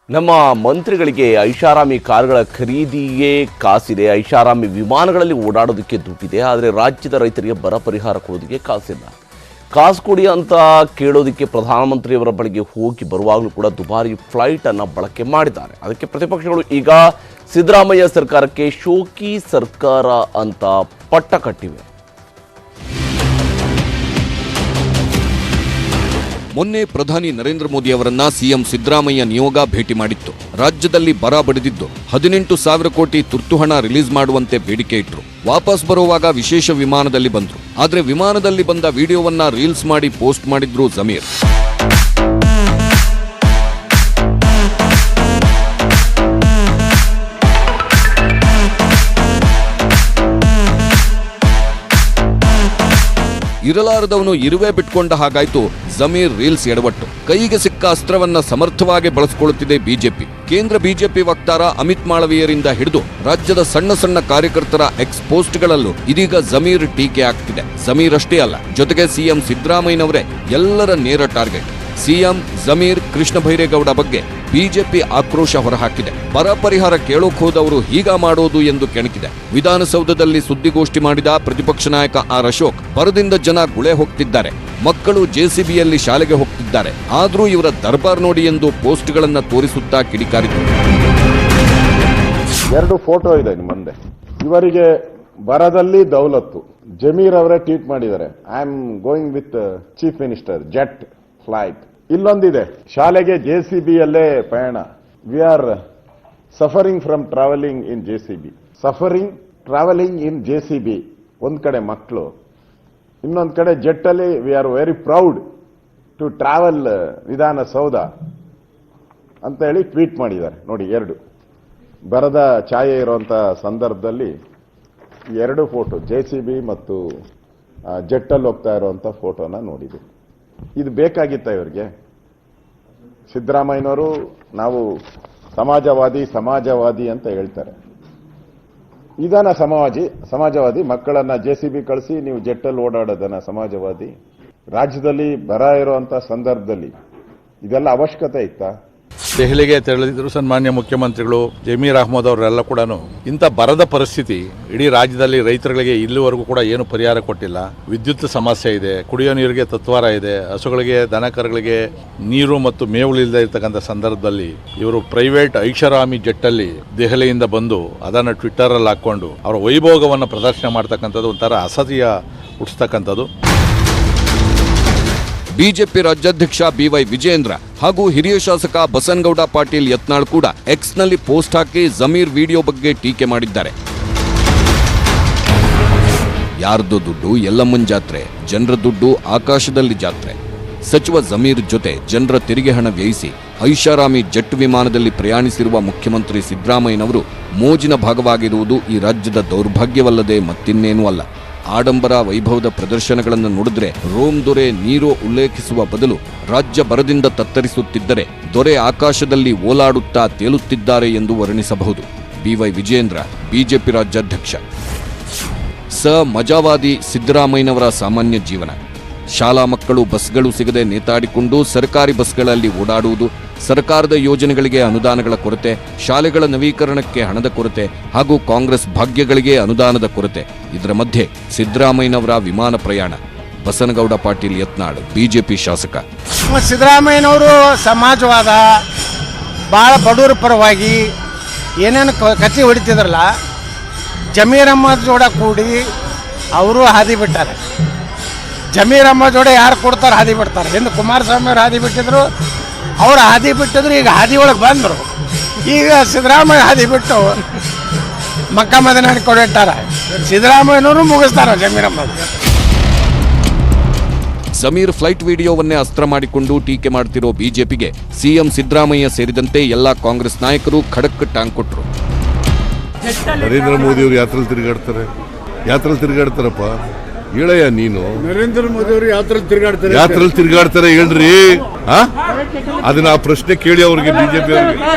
ನಮ್ಮ ಮಂತ್ರಿಗಳಿಗೆ ಐಷಾರಾಮಿ ಕಾರುಗಳ ಖರೀದಿಗೆ ಕಾಸಿದೆ. ಐಷಾರಾಮಿ ವಿಮಾನಗಳಲ್ಲಿ ಓಡಾಡೋದಕ್ಕೆ ದುಡ್ಡಿದೆ, ಆದರೆ ರಾಜ್ಯದ ರೈತರಿಗೆ ಬರ ಪರಿಹಾರ ಕೊಡೋದಕ್ಕೆ ಕಾಸಿಲ್ಲ. ಕಾಸು ಕೊಡಿ ಅಂತ ಕೇಳೋದಕ್ಕೆ ಪ್ರಧಾನಮಂತ್ರಿಯವರ ಬಳಿಗೆ ಹೋಗಿ ಬರುವಾಗಲೂ ಕೂಡ ದುಬಾರಿ ಫ್ಲೈಟ್ ಅನ್ನ ಬಳಕೆ ಮಾಡಿದ್ದಾರೆ. ಅದಕ್ಕೆ ಪ್ರತಿಪಕ್ಷಗಳು ಈಗ ಸಿದ್ದರಾಮಯ್ಯ ಸರ್ಕಾರಕ್ಕೆ ಶೋಕಿ ಸರ್ಕಾರ ಅಂತ ಪಟ್ಟ ಕಟ್ಟಿವೆ. ಮೊನ್ನೆ ಪ್ರಧಾನಿ ನರೇಂದ್ರ ಮೋದಿ ಅವರನ್ನ ಸಿಎಂ ಸಿದ್ದರಾಮಯ್ಯ ನಿಯೋಗ ಭೇಟಿ ಮಾಡಿತ್ತು. ರಾಜ್ಯದಲ್ಲಿ ಬರ ಬಡಿದಿದ್ದು ಹದಿನೆಂಟು ಸಾವಿರ ಕೋಟಿ ತುರ್ತು ಹಣ ರಿಲೀಸ್ ಮಾಡುವಂತೆ ಬೇಡಿಕೆ ಇಟ್ಟರು ವಾಪಸ್ ಬರುವಾಗ ವಿಶೇಷ ವಿಮಾನದಲ್ಲಿ ಬಂದ್ರು. ಆದ್ರೆ ವಿಮಾನದಲ್ಲಿ ಬಂದ ವಿಡಿಯೋವನ್ನ ರೀಲ್ಸ್ ಮಾಡಿ ಪೋಸ್ಟ್ ಮಾಡಿದ್ರು ಜಮೀರ್. ಇರಲಾರದವನು ಇರುವೆ ಬಿಟ್ಕೊಂಡ ಹಾಗಾಯ್ತು. ಜಮೀರ್ ರೀಲ್ಸ್ ಎಡವಟ್ಟು. ಕೈಗೆ ಸಿಕ್ಕ ಅಸ್ತ್ರವನ್ನ ಸಮರ್ಥವಾಗಿ ಬಳಸಿಕೊಳ್ಳುತ್ತಿದೆ ಬಿಜೆಪಿ. ಕೇಂದ್ರ ಬಿಜೆಪಿ ವಕ್ತಾರ ಅಮಿತ್ ಮಾಳವೀಯರಿಂದ ಹಿಡಿದು ರಾಜ್ಯದ ಸಣ್ಣ ಸಣ್ಣ ಕಾರ್ಯಕರ್ತರ ಎಕ್ಸ್ ಪೋಸ್ಟ್ಗಳಲ್ಲೂ ಇದೀಗ ಜಮೀರ್ ಟೀಕೆ ಆಗ್ತಿದೆ. ಜಮೀರ್ ಅಷ್ಟೇ ಅಲ್ಲ, ಜೊತೆಗೆ ಸಿಎಂ ಸಿದ್ದರಾಮಯ್ಯನವರೇ ಎಲ್ಲರ ನೇರ ಟಾರ್ಗೆಟ್. ಸಿಎಂ ಜಮೀರ್ ಕೃಷ್ಣ ಭೈರೇಗೌಡ ಬಗ್ಗೆ ಬಿಜೆಪಿ ಆಕ್ರೋಶ ಹೊರಹಾಕಿದೆ. ಬರ ಪರಿಹಾರ ಕೇಳೋಕ್ ಹೋದವರು ಈಗ ಮಾಡೋದು ಎಂದು ಕೆಣಕಿದೆ. ವಿಧಾನಸೌಧದಲ್ಲಿ ಸುದ್ದಿಗೋಷ್ಠಿ ಮಾಡಿದ ಪ್ರತಿಪಕ್ಷ ನಾಯಕ ಆರ್ ಅಶೋಕ್, ಬರದಿಂದ ಜನ ಗುಳೆ ಹೋಗ್ತಿದ್ದಾರೆ. ಮಕ್ಕಳು ಜೆಸಿಬಿಯಲ್ಲಿ ಶಾಲೆಗೆ ಹೋಗ್ತಿದ್ದಾರೆ. ಆದರೂ ಇವರ ದರ್ಬಾರ್ ನೋಡಿ ಎಂದು ಪೋಸ್ಟ್ಗಳನ್ನು ತೋರಿಸುತ್ತಾ ಕಿಡಿಕಾರಿದ್ರು. ಎರಡು ಫೋಟೋ ಇದೆ ಮುಂದೆ. ಇವರಿಗೆ ಬರದಲ್ಲಿ ದೌಲತ್ತು. ಜಮೀರ್ ಅವರೇ ಟ್ವೀಟ್ ಮಾಡಿದ್ದಾರೆ. I am going with chief minister jet flight ಇಲ್ಲೊಂದಿದೆ. ಶಾಲೆಗೆ ಜೆ ಸಿ ಬಿಯಲ್ಲೇ ಪಯಣ. We are suffering from travelling in J C B. Suffering travelling in J C B. ಒಂದ್ ಕಡೆ ಮಕ್ಕಳು ಇನ್ನೊಂದ್ ಕಡೆ ಜೆಟ್ಟಲ್ಲಿ we are very proud to travel Vidhana Soudha ಅಂತ ಹೇಳಿ ಟ್ವೀಟ್ ಮಾಡಿದ್ದಾರೆ. ನೋಡಿ, ಎರಡು. ಬರದ ಛಾಯೆ ಇರುವಂತ ಸಂದರ್ಭದಲ್ಲಿ ಎರಡು ಫೋಟೋ, ಜೆ ಸಿ ಬಿ ಮತ್ತು ಜೆಟ್ಟಲ್ಲಿ ಹೋಗ್ತಾ ಇರುವಂತ ಫೋಟೋನ ನೋಡಿದೆ ಇದು ಬೇಕಾಗಿತ್ತ ಇವರಿಗೆ? ಸಿದ್ದರಾಮಯ್ಯನವರು ನಾವು ಸಮಾಜವಾದಿ ಸಮಾಜವಾದಿ ಅಂತ ಹೇಳ್ತಾರೆ. ಇದನ್ನ ಸಮಾಜಿ, ಸಮಾಜವಾದಿ, ಮಕ್ಕಳನ್ನ ಜೆ ಸಿ ಬಿ ಕಳಿಸಿ ನೀವು ಜೆಟ್ಟಲ್ಲಿ ಓಡಾಡೋದನ್ನ ಸಮಾಜವಾದಿ. ರಾಜ್ಯದಲ್ಲಿ ಬರ ಇರುವಂತ ಸಂದರ್ಭದಲ್ಲಿ ಇದೆಲ್ಲ ಅವಶ್ಯಕತೆ ಇತ್ತಾ? ದೆಹಲಿಗೆ ತೆರಳಿದ್ರು ಸನ್ಮಾನ್ಯ ಮುಖ್ಯಮಂತ್ರಿಗಳು ಜಮೀರ್ ಅಹಮದ್ ಅವರೆಲ್ಲ ಕೂಡ ಇಂಥ ಬರದ ಪರಿಸ್ಥಿತಿ ಇಡೀ ರಾಜ್ಯದಲ್ಲಿ ರೈತರುಗಳಿಗೆ ಇಲ್ಲಿವರೆಗೂ ಕೂಡ ಏನು ಪರಿಹಾರ ಕೊಟ್ಟಿಲ್ಲ. ವಿದ್ಯುತ್ ಸಮಸ್ಯೆ ಇದೆ, ಕುಡಿಯೋ ನೀರಿಗೆ ತತ್ವಾರ ಇದೆ, ಹಸುಗಳಿಗೆ ದನ ಕರುಗಳಿಗೆ ನೀರು ಮತ್ತು ಮೇವು ಇಲ್ಲದೆ ಇರತಕ್ಕಂಥ ಸಂದರ್ಭದಲ್ಲಿ ಇವರು ಪ್ರೈವೇಟ್ ಐಷಾರಾಮಿ ಜೆಟ್ಟಲ್ಲಿ ದೆಹಲಿಯಿಂದ ಬಂದು ಅದನ್ನು ಟ್ವಿಟ್ಟರಲ್ಲಿ ಹಾಕೊಂಡು ಅವರ ವೈಭೋಗವನ್ನು ಪ್ರದರ್ಶನ ಮಾಡ್ತಕ್ಕಂಥದ್ದು ಒಂಥರ ಅಸತಿಯ ಹುಟ್ಟಿಸ್ತಕ್ಕಂಥದ್ದು. ಬಿಜೆಪಿ ರಾಜ್ಯಾಧ್ಯಕ್ಷ ಬಿವೈ ವಿಜೇಂದ್ರ ಹಾಗೂ ಹಿರಿಯ ಶಾಸಕ ಬಸನಗೌಡ ಪಾಟೀಲ್ ಯತ್ನಾಳ್ ಕೂಡ ಎಕ್ಸ್ನಲ್ಲಿ ಪೋಸ್ಟ್ ಹಾಕಿ ಜಮೀರ್ ವಿಡಿಯೋ ಬಗ್ಗೆ ಟೀಕೆ ಮಾಡಿದ್ದಾರೆ. ಯಾರ್ದು ದುಡ್ಡು ಎಲ್ಲಮ್ಮನ್ ಜಾತ್ರೆ, ಜನರ ದುಡ್ಡು, ಆಕಾಶದಲ್ಲಿ ಜಾತ್ರೆ. ಸಚಿವ ಜಮೀರ್ ಜೊತೆ ಜನರ ತೆರಿಗೆ ಹಣ ವ್ಯಯಿಸಿ ಐಷಾರಾಮಿ ಜೆಟ್ ವಿಮಾನದಲ್ಲಿ ಪ್ರಯಾಣಿಸಿರುವ ಮುಖ್ಯಮಂತ್ರಿ ಸಿದ್ದರಾಮಯ್ಯನವರು ಮೋಜಿನ ಭಾಗವಾಗಿರುವುದು ಈ ರಾಜ್ಯದ ದೌರ್ಭಾಗ್ಯವಲ್ಲದೆ ಮತ್ತಿನ್ನೇನೂ ಅಲ್ಲ. ಆಡಂಬರ ವೈಭವದ ಪ್ರದರ್ಶನಗಳನ್ನು ನೋಡಿದ್ರೆ ರೋಮ್ ದೊರೆ ನೀರೋ ಉಲ್ಲೇಖಿಸುವ ಬದಲು ರಾಜ್ಯ ಬರದಿಂದ ತತ್ತರಿಸುತ್ತಿದ್ದರೆ ದೊರೆ ಆಕಾಶದಲ್ಲಿ ಓಲಾಡುತ್ತಾ ತೇಲುತ್ತಿದ್ದಾರೆ ಎಂದು ವರ್ಣಿಸಬಹುದು. ಬಿವೈ ವಿಜೇಂದ್ರ ಬಿಜೆಪಿ ರಾಜ್ಯಾಧ್ಯಕ್ಷ. ಸ ಮಜಾವಾದಿ ಸಿದ್ದರಾಮಯ್ಯನವರ ಸಾಮಾನ್ಯ ಜೀವನ. ಶಾಲಾ ಮಕ್ಕಳು ಬಸ್ಗಳು ಸಿಗದೆ ನೇತಾಡಿಕೊಂಡು ಸರ್ಕಾರಿ ಬಸ್ಗಳಲ್ಲಿ ಓಡಾಡುವುದು, ಸರ್ಕಾರದ ಯೋಜನೆಗಳಿಗೆ ಅನುದಾನಗಳ ಕೊರತೆ, ಶಾಲೆಗಳ ನವೀಕರಣಕ್ಕೆ ಹಣದ ಕೊರತೆ ಹಾಗೂ ಕಾಂಗ್ರೆಸ್ ಭಾಗ್ಯಗಳಿಗೆ ಅನುದಾನದ ಕೊರತೆ. ಇದರ ಮಧ್ಯೆ ಸಿದ್ದರಾಮಯ್ಯನವರ ವಿಮಾನ ಪ್ರಯಾಣ. ಬಸನಗೌಡ ಪಾಟೀಲ್ ಯತ್ನಾಳ್, ಬಿಜೆಪಿ ಶಾಸಕ. ಸಿದ್ದರಾಮಯ್ಯನವರು ಸಮಾಜವಾದ, ಭಾಳ ಬಡವರ ಪರವಾಗಿ ಏನೇನು ಕ- ಕತ್ತಿ ಹೊಡಿತಿದ್ರಲ್ಲ, ಜಮೀರಮ್ಮ ಜೋಡ ಕೂಡಿ ಅವರು ಹಾದಿ ಬಿಟ್ಟಾರೆ. ಜಮೀರ್ ಜೋಡೆ ಜೋಡ ಯಾರು ಕೊಡ್ತಾರೆ ಹಾದಿ ಬಿಡ್ತಾರೆ. ಹಿಂದೆ ಕುಮಾರಸ್ವಾಮಿ ಅವ್ರು ಹಾದಿ ಬಿಟ್ಟಿದ್ರು ಅವ್ರು ಹಾದಿ ಬಿಟ್ಟಿದ್ರು ಈಗ ಹಾದಿ ಒಳಗೆ ಬಂದರು. ಈಗ ಸಿದ್ದರಾಮಯ್ಯ ಹಾದಿ ಬಿಟ್ಟು ಮಕ್ಕ ಮದನಾಡಿ ಕೊಡಿಟ್ಟಾರ ಸಿದ್ದರಾಮಯ್ಯನವರು ಮುಗಿಸ್ತಾರ ಜಮೀರಮ್ಮ ಸಮೀರ್ ಫ್ಲೈಟ್ ವಿಡಿಯೋವನ್ನೇ ಅಸ್ತ್ರ ಮಾಡಿಕೊಂಡು ಟೀಕೆ ಮಾಡ್ತಿರೋ ಬಿಜೆಪಿಗೆ ಸಿಎಂ ಸಿದ್ದರಾಮಯ್ಯ ಸೇರಿದಂತೆ ಎಲ್ಲಾ ಕಾಂಗ್ರೆಸ್ ನಾಯಕರು ಖಡಕ್ ಟಾಂಗ್ ಕೊಟ್ರು. ನರೇಂದ್ರ ಮೋದಿ ಅವರು ಯಾತ್ರೆಲಿ ತಿರುಗಾಡ್ತಾರೆ? ಯಾತ್ರೆಲಿ ತಿರುಗಾಡ್ತಾರಪ್ಪ? ಹೇಳಯ್ಯ ನೀನು. ನರೇಂದ್ರ ಮೋದಿ ಅವರು ಯಾತ್ರೆ ತರ ತಿರುಗಾಡ್ತಾರೆ ಯಾತ್ರೆ ತಿರುಗಾಡ್ತಾರೆ ಹೇಳ್ರಿ? ಅದನ್ನ ಆ ಪ್ರಶ್ನೆ ಕೇಳಿ ಅವ್ರಿಗೆ ಬಿಜೆಪಿ ಅವರಿಗೆ.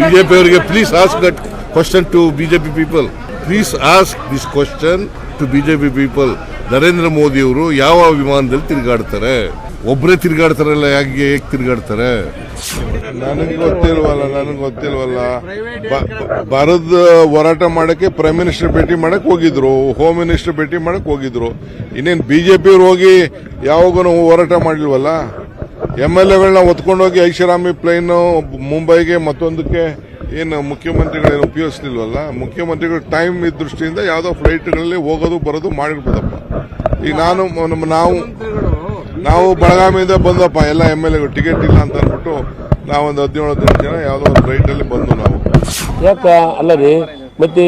ಬಿಜೆಪಿ ಅವರಿಗೆ please ask that question to BJP people please ask this question to BJP people Narendra Modi ಅವರು ಯಾವ ವಿಮಾನದಲ್ಲಿ ತಿರುಗಾಡ್ತಾರೆ? ಒಬ್ಬರೇ ತಿರುಗಾಡ್ತಾರಲ್ಲ ಯಾಕೆ ಹೇಗೆ ತಿರುಗಾಡ್ತಾರೆ? ನನಗೆ ಗೊತ್ತಿಲ್ವಲ್ಲ ನನಗೆ ಗೊತ್ತಿಲ್ವಲ್ಲ. ಬ- ಭಾರತ ಹೋರಾಟ ಮಾಡಕ್ಕೆ ಪ್ರೈಮ್ ಮಿನಿಸ್ಟರ್ ಭೇಟಿ ಮಾಡಕ್ ಹೋಗಿದ್ರು ಹೋಮ್ ಮಿನಿಸ್ಟರ್ ಭೇಟಿ ಮಾಡಕ್ ಹೋಗಿದ್ರು. ಇನ್ನೇನು ಬಿಜೆಪಿ ಪಿಯವ್ರು ಹೋಗಿ ಯಾವಾಗೂ ಹೋರಾಟ ಮಾಡಿಲ್ವಲ್ಲ ಎಂ ಎಲ್ ಎಗಳನ್ನ ಹೊತ್ಕೊಂಡೋಗಿ ಐಷಾರಾಮಿ ಪ್ಲೇನ್ ಮುಂಬೈಗೆ ಮತ್ತೊಂದಕ್ಕೆ ಏನು ಮುಖ್ಯಮಂತ್ರಿಗಳೇನು ಉಪಯೋಗಿಸ್ಲಿಲ್ವಲ್ಲ? ಮುಖ್ಯಮಂತ್ರಿಗಳು ಟೈಮ್ ದೃಷ್ಟಿಯಿಂದ ಯಾವುದೋ ಫ್ಲೈಟ್ಗಳಲ್ಲಿ ಹೋಗೋದು, ಬರೋದು ಮಾಡಿರ್ಬೋದಪ್ಪ. ಈಗ ನಾನು ನಾವು ನಾವು ಬೆಳಗಾವಿಯಿಂದ ಬಂದಪ್ಪ, ಎಲ್ಲ ಎಂ ಎಲ್ ಎಗಳು ಟಿಕೆಟ್ ಇಲ್ಲ ಅಂತ ಅಂದ್ಬಿಟ್ಟು ನಾವೊಂದು ಹದಿನೇಳು, ಹದಿನೆಂಟು ಜನ ಯಾವುದೋ ಒಂದು ಫ್ಲೈಟಲ್ಲಿ ಬಂದು ನಾವು. ಯಾಕ ಅಲ್ಲ ರೀ ಮತ್ತೆ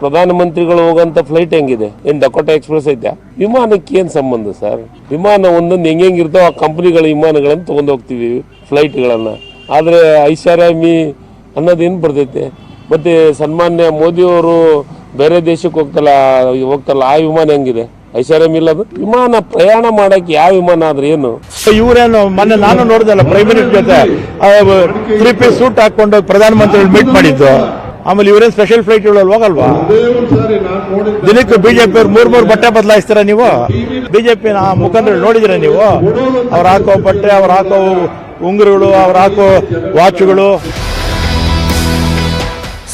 ಪ್ರಧಾನಮಂತ್ರಿಗಳು ಹೋಗಂತ ಫ್ಲೈಟ್ ಹೆಂಗಿದೆ? ಏನ್ ಡಕೋಟಾ ಎಕ್ಸ್ಪ್ರೆಸ್ ಐತೆ ವಿಮಾನಕ್ಕೆ ಏನ್ ಸಂಬಂಧ ಸರ್ ವಿಮಾನ ಒಂದೊಂದು ಹೆಂಗ್ ಹೆಂಗಿರ್ತಾವ ಆ ಕಂಪನಿಗಳ ವಿಮಾನಗಳನ್ನು ತಗೊಂಡು ಹೋಗ್ತೀವಿ ಫ್ಲೈಟ್ಗಳನ್ನ ಆದ್ರೆ ಐಷಾರಾಮಿ ಅನ್ನೋದೇನ್ ಬರ್ತೈತೆ? ಮತ್ತೆ ಸನ್ಮಾನ್ಯ ಮೋದಿ ಅವರು ಬೇರೆ ದೇಶಕ್ಕೆ ಹೋಗ್ತಲ್ಲ ಹೋಗ್ತಲ್ಲ, ಆ ವಿಮಾನ ಹೆಂಗಿದೆ? ಐಷಾರಾಮಿ ಇಲ್ಲ ವಿಮಾನ ಪ್ರಯಾಣ ಮಾಡಕ್ಕೆ ಯಾವ ವಿಮಾನ ಆದ್ರೆ ಏನು? ಇವರೇನು, ಮೊನ್ನೆ ನಾನು ನೋಡಿದಲ್ಲ ಪ್ರೈಮ್ ಮಿನಿಸ್ಟರ್ ಜೊತೆ ತ್ರೀ ಪೀಸ್ ಸೂಟ್ ಹಾಕೊಂಡು ಪ್ರಧಾನಮಂತ್ರಿಗಳು ಮೀಟ್ ಮಾಡಿದ್ದು. ಆಮೇಲೆ ಇವರೇನ್ ಸ್ಪೆಷಲ್ ಫ್ಲೈಟ್ ಇಳಲ್ಲಿ ಹೋಗಲ್ವಾ? ದಿನಕ್ಕೆ ಬಿಜೆಪಿ ಅವ್ರು ಮೂರ್, ಮೂರು ಬಟ್ಟೆ ಬದಲಾಯಿಸ್ತೀರಾ ನೀವು? ಬಿಜೆಪಿ ಮುಖಂಡರು ನೋಡಿದಿರ ನೀವು? ಅವ್ರು ಹಾಕೋ ಬಟ್ಟೆ, ಅವ್ರು ಹಾಕೋ ಉಂಗುರಗಳು, ಅವ್ರು ಹಾಕೋ ವಾಚ್ಗಳು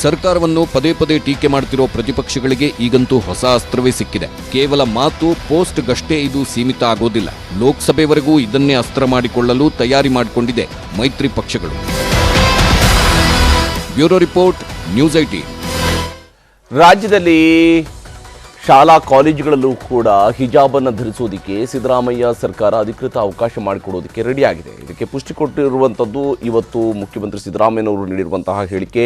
ಸರ್ಕಾರವನ್ನು ಪದೇ ಪದೇ ಟೀಕೆ ಮಾಡ್ತಿರೋ ಪ್ರತಿಪಕ್ಷಗಳಿಗೆ ಈಗಂತೂ ಹೊಸ ಅಸ್ತ್ರವೇ ಸಿಕ್ಕಿದೆ. ಕೇವಲ ಮಾತು ಪೋಸ್ಟ್ಗಷ್ಟೇ ಇದು ಸೀಮಿತ ಆಗೋದಿಲ್ಲ. ಲೋಕಸಭೆವರೆಗೂ ಇದನ್ನೇ ಅಸ್ತ್ರ ಮಾಡಿಕೊಳ್ಳಲು ತಯಾರಿ ಮಾಡಿಕೊಂಡಿದೆ ಮೈತ್ರಿ ಪಕ್ಷಗಳು. Bureau report, news IT. ರಾಜ್ಯದಲ್ಲಿ ಶಾಲಾ ಕಾಲೇಜುಗಳಲ್ಲೂ ಕೂಡ ಹಿಜಾಬನ್ನು ಧರಿಸೋದಕ್ಕೆ ಸಿದ್ದರಾಮಯ್ಯ ಸರ್ಕಾರ ಅಧಿಕೃತ ಅವಕಾಶ ಮಾಡಿಕೊಡೋದಕ್ಕೆ ರೆಡಿಯಾಗಿದೆ. ಇದಕ್ಕೆ ಪುಷ್ಟಿ ಕೊಟ್ಟಿರುವಂಥದ್ದು ಇವತ್ತು ಮುಖ್ಯಮಂತ್ರಿ ಸಿದ್ದರಾಮಯ್ಯನವರು ನೀಡಿರುವಂತಹ ಹೇಳಿಕೆ.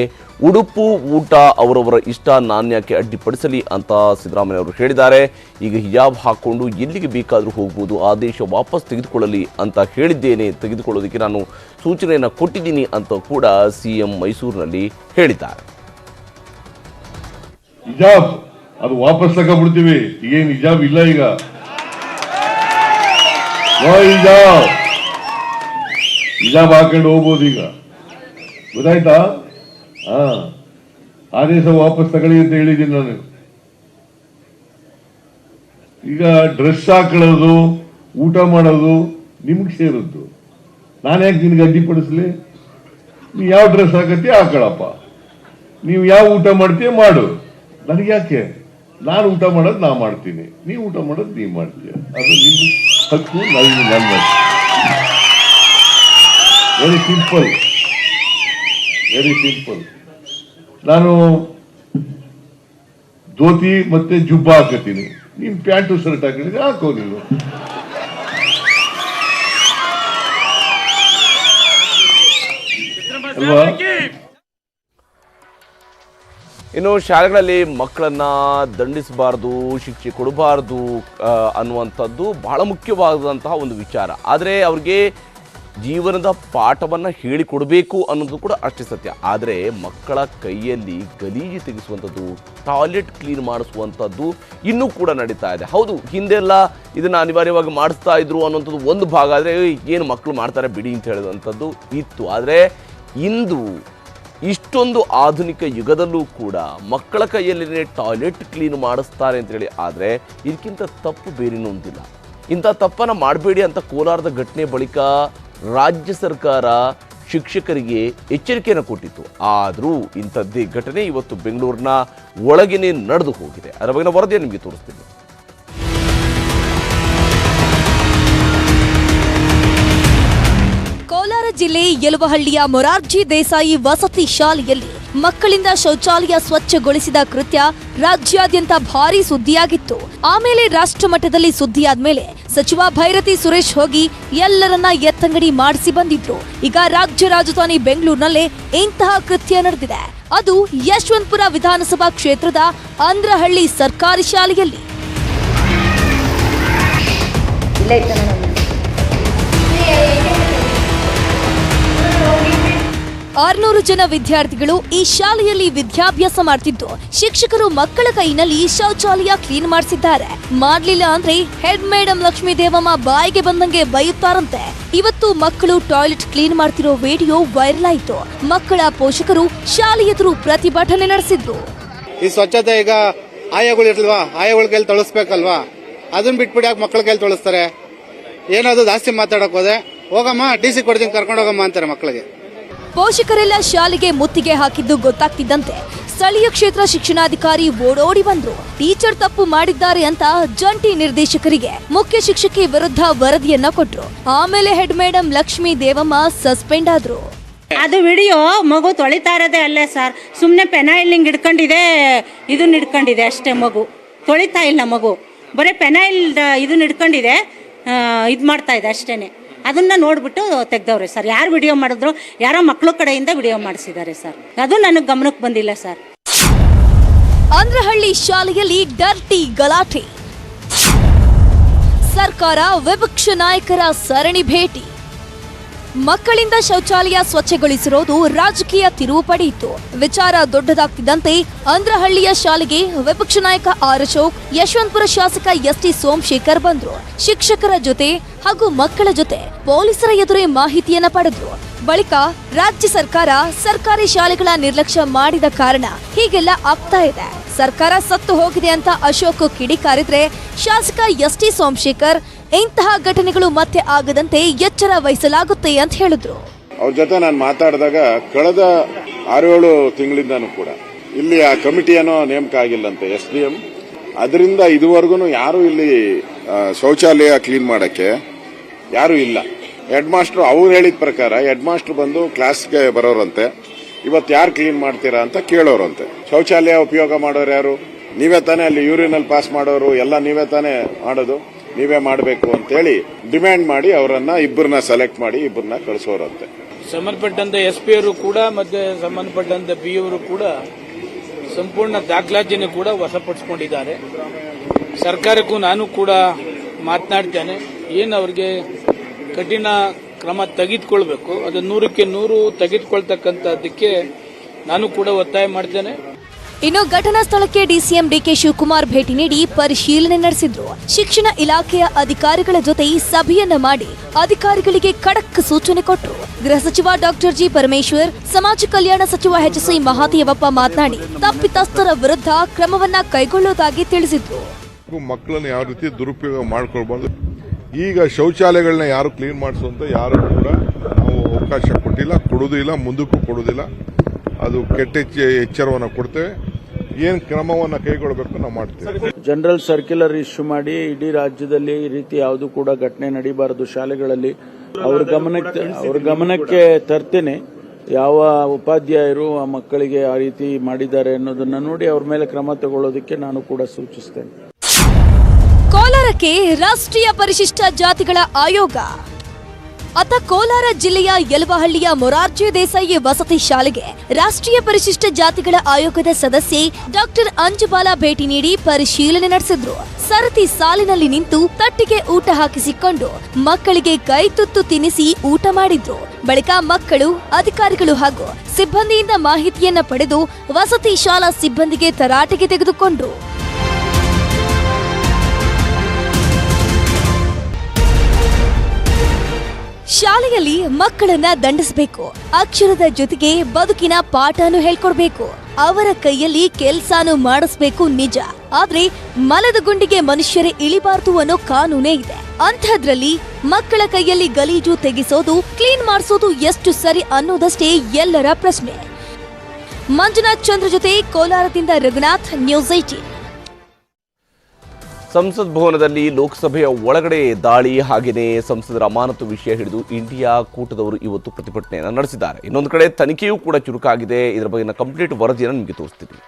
ಉಡುಪು, ಊಟ ಅವರವರ ಇಷ್ಟ ನಾಣ್ಯಕ್ಕೆ ಅಡ್ಡಿಪಡಿಸಲಿ ಅಂತ ಸಿದ್ದರಾಮಯ್ಯವರು ಹೇಳಿದ್ದಾರೆ. ಈಗ ಹಿಜಾಬ್ ಹಾಕ್ಕೊಂಡು ಎಲ್ಲಿಗೆ ಬೇಕಾದರೂ ಹೋಗ್ಬೋದು ಆದೇಶ ವಾಪಸ್ ತೆಗೆದುಕೊಳ್ಳಲಿ ಅಂತ ಹೇಳಿದ್ದೇನೆ, ತೆಗೆದುಕೊಳ್ಳೋದಕ್ಕೆ ನಾನು ಸೂಚನೆಯನ್ನು ಕೊಟ್ಟಿದ್ದೀನಿ ಅಂತ ಕೂಡ ಸಿ ಎಂ ಮೈಸೂರಿನಲ್ಲಿ ಹೇಳಿದ್ದಾರೆ. ಅದು ವಾಪಸ್ ತಗೊಂಡ್ಬಿಡ್ತೀವಿ ಈಗೇನು ಹಿಜಾಬ್ ಇಲ್ಲ ಈಗ. ಹಿಜಾಬ್ ಹಿಜಾಬ್ ಹಾಕೊಂಡು ಹೋಗ್ಬೋದು ಈಗ. ಗೊತ್ತಾಯ್ತಾ? ಹಾ. ಆದೇಶ ವಾಪಸ್ ತಗೊಳ್ಳಿ ಅಂತ ಹೇಳಿದ್ದೀನಿ ನಾನು. ಈಗ ಡ್ರೆಸ್ ಹಾಕೊಳ್ಳೋದು, ಊಟ ಮಾಡೋದು ನಿಮ್ಗೆ ಸೇರಿದ್ದು. ನಾನು ಯಾಕೆ ನಿನ್ಗೆ ಅಡ್ಡಿಪಡಿಸ್ಲಿ ನೀವು ಯಾವ ಡ್ರೆಸ್ ಹಾಕತ್ತೀಯ ಹಾಕೊಳ್ಳಪ್ಪ ನೀವು ಯಾವ ಊಟ ಮಾಡ್ತೀಯ ಮಾಡು. ನನಗೆ ಯಾಕೆ ನಾನು ಊಟ ಮಾಡೋದು ನಾ ಮಾಡ್ತೀನಿ. ನೀವು ಊಟ ಮಾಡೋದು ನೀವು ಮಾಡ್ತೀಯ. ಅದು ನಿಮ್ಮ ಹಕ್ಕು ನಾನು ನನ್ನ ವೆರಿ ಸಿಂಪಲ್ ವೆರಿ ಸಿಂಪಲ್ ನಾನು ಧೋತಿ ಮತ್ತೆ ಜುಬ್ಬ ಹಾಕತೀನಿ ನಿಮ್ ಪ್ಯಾಂಟು ಶರ್ಟ್ ಹಾಕಿದ್ರೆ ಹಾಕೋ ನೀನು. ಅಲ್ವಾ? ಇನ್ನು ಶಾಲೆಗಳಲ್ಲಿ ಮಕ್ಕಳನ್ನ ದಂಡಿಸಬಾರ್ದು, ಶಿಕ್ಷೆ ಕೊಡಬಾರ್ದು ಅನ್ನುವಂಥದ್ದು ಬಹಳ ಮುಖ್ಯವಾದಂತಹ ಒಂದು ವಿಚಾರ. ಆದರೆ ಅವ್ರಿಗೆ ಜೀವನದ ಪಾಠವನ್ನು ಹೇಳಿಕೊಡಬೇಕು ಅನ್ನೋದು ಕೂಡ ಅಷ್ಟೇ ಸತ್ಯ. ಆದರೆ ಮಕ್ಕಳ ಕೈಯಲ್ಲಿ ಗಲೀಜು ತೆಗೆಸುವಂಥದ್ದು, ಟಾಯ್ಲೆಟ್ ಕ್ಲೀನ್ ಮಾಡಿಸುವಂಥದ್ದು ಇನ್ನೂ ಕೂಡ ನಡೀತಾ ಇದೆ. ಹೌದು ಹಿಂದೆಲ್ಲ ಇದನ್ನು ಅನಿವಾರ್ಯವಾಗಿ ಮಾಡಿಸ್ತಾ ಇದ್ರು ಅನ್ನೋಂಥದ್ದು ಒಂದು ಭಾಗ. ಆದರೆ ಏನು ಮಕ್ಕಳು ಮಾಡ್ತಾರೆ ಬಿಡಿ ಅಂತ ಹೇಳಿದಂಥದ್ದು ಇತ್ತು. ಆದರೆ ಇಂದು ಇಷ್ಟೊಂದು ಆಧುನಿಕ ಯುಗದಲ್ಲೂ ಕೂಡ ಮಕ್ಕಳ ಕೈಯಲ್ಲಿನೇ ಟಾಯ್ಲೆಟ್ ಕ್ಲೀನ್ ಮಾಡಿಸ್ತಾರೆ ಅಂತೇಳಿ ಆದರೆ ಇದಕ್ಕಿಂತ ತಪ್ಪು ಬೇರೇನೊಂದಿಲ್ಲ ಇಂಥ ತಪ್ಪನ್ನು ಮಾಡಬೇಡಿ ಅಂತ ಕೋಲಾರದ ಘಟನೆ ಬಳಿಕ ರಾಜ್ಯ ಸರ್ಕಾರ ಶಿಕ್ಷಕರಿಗೆ ಎಚ್ಚರಿಕೆಯನ್ನು ಕೊಟ್ಟಿತ್ತು. ಆದರೂ ಇಂಥದ್ದೇ ಘಟನೆ ಇವತ್ತು ಬೆಂಗಳೂರಿನ ಒಳಗೇನೆ ನಡೆದು ಹೋಗಿದೆ. ಅದರ ಬಗ್ಗೆ ವರದಿಯನ್ನು ನಿಮಗೆ ತೋರಿಸ್ತೀನಿ. ಜಿಲ್ಲೆ ಯಲುವಹಳ್ಳಿಯ ಮೊರಾರ್ಜಿ ದೇಸಾಯಿ ವಸತಿ ಶಾಲೆಯಲ್ಲಿ ಮಕ್ಕಳಿಂದ ಶೌಚಾಲಯ ಸ್ವಚ್ಛಗೊಳಿಸಿದ ಕೃತ್ಯ ರಾಜ್ಯಾದ್ಯಂತ ಭಾರಿ ಸುದ್ದಿಯಾಗಿತ್ತು. ಆಮೇಲೆ ರಾಷ್ಟ್ರ ಮಟ್ಟದಲ್ಲಿ ಸುದ್ದಿಯಾದ್ಮೇಲೆ ಸಚಿವ ಭೈರತಿ ಸುರೇಶ್ ಹೋಗಿ ಎಲ್ಲರನ್ನ ಎತ್ತಂಗಡಿ ಮಾಡಿಸಿ ಬಂದಿದ್ರು. ಈಗ ರಾಜ್ಯ ರಾಜಧಾನಿ ಬೆಂಗಳೂರಿನಲ್ಲೇ ಇಂತಹ ಕೃತ್ಯ ನಡೆದಿದೆ. ಅದು ಯಶವಂತಪುರ ವಿಧಾನಸಭಾ ಕ್ಷೇತ್ರದ ಅಂದ್ರಹಳ್ಳಿ ಸರ್ಕಾರಿ ಶಾಲೆಯಲ್ಲಿ. ಆರ್ನೂರು ಜನ ವಿದ್ಯಾರ್ಥಿಗಳು ಈ ಶಾಲೆಯಲ್ಲಿ ವಿದ್ಯಾಭ್ಯಾಸ ಮಾಡ್ತಿದ್ದು. ಶಿಕ್ಷಕರು ಮಕ್ಕಳ ಕೈನಲ್ಲಿ ಶೌಚಾಲಯ ಕ್ಲೀನ್ ಮಾಡಿಸಿದ್ದಾರೆ. ಮಾಡ್ಲಿಲ್ಲ ಅಂದ್ರೆ ಹೆಡ್ ಮೇಡಮ್ ಲಕ್ಷ್ಮೀ ದೇವಮ್ಮ ಬಾಯಿಗೆ ಬಂದಂಗೆ ಬೈಯುತ್ತಾರಂತೆ. ಇವತ್ತು ಮಕ್ಕಳು ಟಾಯ್ಲೆಟ್ ಕ್ಲೀನ್ ಮಾಡ್ತಿರೋ ವಿಡಿಯೋ ವೈರಲ್ ಆಯಿತು. ಮಕ್ಕಳ ಪೋಷಕರು ಶಾಲೆ ಎದುರು ಪ್ರತಿಭಟನೆ ನಡೆಸಿದ್ರು ಈ ಸ್ವಚ್ಛತೆ ಈಗ ಆಯಗಳು ಇರ್ಲ್ವಾ ಆಯಗಳ ಕೈಲಿ ತೊಳಸ್ಬೇಕಲ್ವಾ? ಅದನ್ನ ಬಿಟ್ಬಿಟ್ಟು ಯಾಕೆ ಮಕ್ಕಳ ಕೈಲಿ ತೊಳಸ್ತಾರೆ? ಏನಾದ್ರು ಜಾಸ್ತಿ ಮಾತಾಡಕ್ ಹೋದೆ? ಹೋಗಮ್ಮ, ಡಿ ಸಿ ಕೊಡ್ತೀನಿ, ಕರ್ಕೊಂಡು ಹೋಗಮ್ಮ ಅಂತಾರೆ ಮಕ್ಕಳಿಗೆ. ಪೋಷಕರೆಲ್ಲ ಶಾಲೆಗೆ ಮುತ್ತಿಗೆ ಹಾಕಿದ್ದು ಗೊತ್ತಾಗ್ತಿದ್ದಂತೆ ಸ್ಥಳೀಯ ಕ್ಷೇತ್ರ ಶಿಕ್ಷಣಾಧಿಕಾರಿ ಓಡೋಡಿ ಬಂದ್ರು. ಟೀಚರ್ ತಪ್ಪು ಮಾಡಿದ್ದಾರೆ ಅಂತ ಜಂಟಿ ನಿರ್ದೇಶಕರಿಗೆ ಮುಖ್ಯ ಶಿಕ್ಷಕಿ ವಿರುದ್ಧ ವರದಿಯನ್ನ ಕೊಟ್ರು. ಆಮೇಲೆ head madam Lakshmi Devamma suspend ಆದ್ರು. ಅದು ವಿಡಿಯೋ ಮಗು ತೊಳಿತಾ ಇರೋದೇ ಅಲ್ಲೇ ಸರ್. ಸುಮ್ಮನೆ ಪೆನಾಯಿಲ್ ಹಿಡ್ಕೊಂಡಿದೆ, ಇದನ್ನ ಹಿಡ್ಕೊಂಡಿದೆ ಅಷ್ಟೇ ಮಗು. ತೊಳಿತಾ ಇಲ್ಲ ಮಗು. ಬರೀ ಪೆನಾಯಿಲ್ ಇದನ್ನ ಹಿಡ್ಕೊಂಡಿದೆ ಇದು ಮಾಡ್ತಾ ಇದೆ ಅಷ್ಟೇನೆ. ಅದನ್ನ ನೋಡಿಬಿಟ್ಟು ತೆಗ್ದವ್ರೆ ಸರ್. ಯಾರು ವಿಡಿಯೋ ಮಾಡಿದ್ರು, ಯಾರೋ ಮಕ್ಕಳ ಕಡೆಯಿಂದ ವಿಡಿಯೋ ಮಾಡಿಸಿದ್ದಾರೆ ಸರ್. ಅದು ನನಗೆ ಗಮನಕ್ಕೆ ಬಂದಿಲ್ಲ ಸರ್. ಅಂದ್ರಹಳ್ಳಿ ಶಾಲೆಯಲ್ಲಿ ಡರ್ಟಿ ಗಲಾಟೆ. ಸರ್ಕಾರ ವಿಪಕ್ಷ ನಾಯಕರ ಸರಣಿ ಭೇಟಿ. ಮಕ್ಕಳಿಂದ ಶೌಚಾಲಯ ಸ್ವಚ್ಛಗೊಳಿಸಿರೋದು ರಾಜಕೀಯ ತಿರುವು ಪಡೆಯಿತು ವಿಚಾರ ದೊಡ್ಡದಾಗ್ತಿದ್ದಂತೆ ಅಂದ್ರಹಳ್ಳಿಯ ಶಾಲೆಗೆ ವಿಪಕ್ಷ ನಾಯಕ ಆರ್ ಅಶೋಕ್, ಯಶವಂತಪುರ ಶಾಸಕ ಎಸ್ ಟಿ ಸೋಮಶೇಖರ್ ಬಂದ್ರು. ಶಿಕ್ಷಕರ ಜೊತೆ ಹಾಗೂ ಮಕ್ಕಳ ಜೊತೆ ಪೊಲೀಸರ ಎದುರೇ ಮಾಹಿತಿಯನ್ನ ಪಡೆದ್ರು. ಬಳಿಕ ರಾಜ್ಯ ಸರ್ಕಾರ ಸರ್ಕಾರಿ ಶಾಲೆಗಳ ನಿರ್ಲಕ್ಷ್ಯ ಮಾಡಿದ ಕಾರಣ ಹೀಗೆಲ್ಲ ಆಗ್ತಾ ಇದೆ. ಸರ್ಕಾರ ಸತ್ತು ಹೋಗಿದೆ ಅಂತ ಅಶೋಕ್ ಕಿಡಿಕಾರಿದ್ರೆ ಶಾಸಕ ಎಸ್ ಟಿ ಸೋಮಶೇಖರ್, ಇಂತಹ ಘಟನೆಗಳು ಮತ್ತೆ ಆಗದಂತೆ ಎಚ್ಚರ ವಹಿಸಲಾಗುತ್ತೆ ಅಂತ ಹೇಳಿದ್ರು. ಅವ್ರ ಜೊತೆ ನಾನು ಮಾತಾಡಿದಾಗ ಕಳೆದ ಆರು ಏಳು ತಿಂಗಳಿಂದನೂ ಕೂಡ ಇಲ್ಲಿ ಆ ಕಮಿಟಿ ಏನೋ ನೇಮಕ ಆಗಿಲ್ಲಂತೆ ಎಸ್ ಡಿ ಎಂ. ಅದರಿಂದ ಇದುವರೆಗೂ ಯಾರು ಇಲ್ಲಿ ಶೌಚಾಲಯ ಕ್ಲೀನ್ ಮಾಡಕ್ಕೆ ಯಾರು ಇಲ್ಲ. ಹೆಡ್ ಮಾಸ್ಟರ್ ಅವ್ರು ಹೇಳಿದ ಪ್ರಕಾರ ಹೆಡ್ ಮಾಸ್ಟರ್ ಬಂದು ಕ್ಲಾಸ್ಗೆ ಬರೋರಂತೆ. ಇವತ್ತು ಯಾರು ಕ್ಲೀನ್ ಮಾಡ್ತೀರಾ ಅಂತ ಕೇಳೋರಂತೆ. ಶೌಚಾಲಯ ಉಪಯೋಗ ಮಾಡೋರು ಯಾರು? ನೀವೇ ತಾನೇ ಅಲ್ಲಿ ಯೂರಿನಲ್ಲಿ ಪಾಸ್ ಮಾಡೋರು, ಎಲ್ಲ ನೀವೇ ತಾನೇ ಮಾಡೋದು. ನೀವೇ ಮಾಡಬೇಕು ಅಂತೇಳಿ ಡಿಮ್ಯಾಂಡ್ ಮಾಡಿ ಅವರನ್ನ ಇಬ್ಬರನ್ನ ಸೆಲೆಕ್ಟ್ ಮಾಡಿ ಇಬ್ಬರನ್ನ ಕಳಿಸೋರಂತೆ. ಸಂಬಂಧಪಟ್ಟಂತ ಎಸ್ ಪಿ ಅವರು ಕೂಡ, ಮತ್ತೆ ಸಂಬಂಧಪಟ್ಟಂತ ಬಿ ಅವರು ಕೂಡ ಸಂಪೂರ್ಣ ದಾಖಲಾತಿಯನ್ನು ಕೂಡ ವಶಪಡಿಸಿಕೊಂಡಿದ್ದಾರೆ. ಸರ್ಕಾರಕ್ಕೂ ನಾನು ಕೂಡ ಮಾತನಾಡ್ತೇನೆ. ಏನು ಅವರಿಗೆ ಕಠಿಣ ಕ್ರಮ ತೆಗೆದುಕೊಳ್ಬೇಕು. ಅದು ನೂರಕ್ಕೆ ನೂರು ತೆಗೆದುಕೊಳ್ತಕ್ಕಂಥದ್ದಕ್ಕೆ ನಾನು ಕೂಡ ಒತ್ತಾಯ ಮಾಡ್ತೇನೆ. ಇನ್ನು ಘಟನಾ ಸ್ಥಳಕ್ಕೆ ಡಿಸಿಎಂ ಡಿಕೆ ಶಿವಕುಮಾರ್ ಭೇಟಿ ನೀಡಿ ಪರಿಶೀಲನೆ ನಡೆಸಿದ್ರು. ಶಿಕ್ಷಣ ಇಲಾಖೆಯ ಅಧಿಕಾರಿಗಳ ಜೊತೆ ಸಭೆಯನ್ನ ಮಾಡಿ ಅಧಿಕಾರಿಗಳಿಗೆ ಖಡಕ್ ಸೂಚನೆ ಕೊಟ್ಟರು ಗೃಹ ಸಚಿವ ಡಾಕ್ಟರ್ ಜಿ ಪರಮೇಶ್ವರ್ ಸಮಾಜ ಕಲ್ಯಾಣ ಸಚಿವ ಎಚ್ ಸಿ ಮಹಾದೇವಪ್ಪ ಮಾತನಾಡಿ ತಪ್ಪಿತಸ್ಥರ ವಿರುದ್ಧ ಕ್ರಮವನ್ನ ಕೈಗೊಳ್ಳುವುದಾಗಿ ತಿಳಿಸಿದ್ರು. ಮಕ್ಕಳನ್ನು ಯಾವ ರೀತಿ ದುರುಪಯೋಗ ಮಾಡ್ಕೊಳ್ಬಾರ್ದು. ಈಗ ಶೌಚಾಲಯಗಳನ್ನ ಯಾರು ಕ್ಲೀನ್ ಮಾಡಿಸುವಂತ ಯಾರು ಕೂಡ ನಾವು ಅವಕಾಶ ಕೊಟ್ಟಿಲ್ಲ ಕೊಡೋದು ಮುಂದಕ್ಕೂ ಕೊಡೋದಿಲ್ಲ ಅದು ಕೆಟ್ಟ ಎಚ್ಚರವನ್ನ ಕೊಡ್ತೇವೆ. ಏನು ಕ್ರಮವನ್ನು ಕೈಗೊಳ್ಳಬೇಕು ನಾವು ಮಾಡ್ತೇವೆ. ಜನರಲ್ ಸರ್ಕ್ಯುಲರ್ ಇಶ್ಯೂ ಮಾಡಿ ಇಡೀ ರಾಜ್ಯದಲ್ಲಿ ಈ ರೀತಿ ಯಾವುದು ಕೂಡ ಘಟನೆ ನಡೀಬಾರದು ಶಾಲೆಗಳಲ್ಲಿ. ಅವ್ರ ಗಮನಕ್ಕೆ ಅವ್ರ ಗಮನಕ್ಕೆ ತರ್ತೇನೆ. ಯಾವ ಉಪಾಧ್ಯಾಯರು ಆ ಮಕ್ಕಳಿಗೆ ಆ ರೀತಿ ಮಾಡಿದ್ದಾರೆ ಅನ್ನೋದನ್ನ ನೋಡಿ ಅವ್ರ ಮೇಲೆ ಕ್ರಮ ತಗೊಳ್ಳೋದಕ್ಕೆ ನಾನು ಕೂಡ ಸೂಚಿಸ್ತೇನೆ. ಕೋಲಾರಕ್ಕೆ ರಾಷ್ಟ್ರೀಯ ಪರಿಶಿಷ್ಟ ಜಾತಿಗಳ ಆಯೋಗ. ಅತ ಕೋಲಾರ ಜಿಲ್ಲೆಯ ಯಲವಹಳ್ಳಿಯ ಮೊರಾರ್ಜಿ ದೇಸಾಯಿ ವಸತಿ ಶಾಲೆಗೆ ರಾಷ್ಟ್ರೀಯ ಪರಿಶಿಷ್ಟ ಜಾತಿಗಳ ಆಯೋಗದ ಸದಸ್ಯೆ ಡಾಕ್ಟರ್ ಅಂಜುಬಾಲ ಭೇಟಿ ನೀಡಿ ಪರಿಶೀಲನೆ ನಡೆಸಿದ್ರು. ಸರತಿ ಸಾಲಿನಲ್ಲಿ ನಿಂತು ತಟ್ಟಿಗೆ ಊಟ ಹಾಕಿಸಿಕೊಂಡು ಮಕ್ಕಳಿಗೆ ಕೈ ತುತ್ತು ತಿನ್ನಿಸಿ ಊಟ ಮಾಡಿದ್ರು. ಬಳಿಕ ಮಕ್ಕಳು, ಅಧಿಕಾರಿಗಳು ಹಾಗೂ ಸಿಬ್ಬಂದಿಯಿಂದ ಮಾಹಿತಿಯನ್ನ ಪಡೆದು ವಸತಿ ಶಾಲಾ ಸಿಬ್ಬಂದಿಗೆ ತರಾಟೆಗೆ ತೆಗೆದುಕೊಂಡ್ರು. ಶಾಲೆಯಲ್ಲಿ ಮಕ್ಕಳನ್ನ ದಂಡಿಸಬೇಕು. ಅಕ್ಷರದ ಜೊತೆಗೆ ಬದುಕಿನ ಪಾಠನೂ ಹೇಳ್ಕೊಡ್ಬೇಕು. ಅವರ ಕೈಯಲ್ಲಿ ಕೆಲ್ಸಾನು ಮಾಡಿಸ್ಬೇಕು ನಿಜ. ಆದ್ರೆ ಮಲದ ಗುಂಡಿಗೆ ಮನುಷ್ಯರೇ ಇಳಿಬಾರ್ದು ಅನ್ನೋ ಕಾನೂನೇ ಇದೆ. ಅಂಥದ್ರಲ್ಲಿ ಮಕ್ಕಳ ಕೈಯಲ್ಲಿ ಗಲೀಜು ತೆಗೆಸೋದು, ಕ್ಲೀನ್ ಮಾಡಿಸೋದು ಎಷ್ಟು ಸರಿ ಅನ್ನೋದಷ್ಟೇ ಎಲ್ಲರ ಪ್ರಶ್ನೆ. ಮಂಜುನಾಥ್ ಚಂದ್ರ ಜೊತೆ ಕೋಲಾರದಿಂದ ರಘುನಾಥ್, ನ್ಯೂಸ್ ಏಟೀನ್ ಸಂಸತ್ ಭವನದಲ್ಲಿ ಲೋಕಸಭೆಯ ಒಳಗಡೆ ದಾಳಿ ಹಾಗೆಯೇ ಸಂಸದರ ಅಮಾನತು ವಿಷಯ ಹಿಡಿದು ಇಂಡಿಯಾ ಕೂಟದವರು ಇವತ್ತು ಪ್ರತಿಭಟನೆಯನ್ನು ನಡೆಸಿದ್ದಾರೆ. ಇನ್ನೊಂದು ಕಡೆ ತನಿಖೆಯೂ ಕೂಡ ಚುರುಕಾಗಿದೆ. ಇದರ ಬಗ್ಗೆ ಕಂಪ್ಲೀಟ್ ವರದಿಯನ್ನು ನಿಮಗೆ ತೋರಿಸ್ತೀನಿ.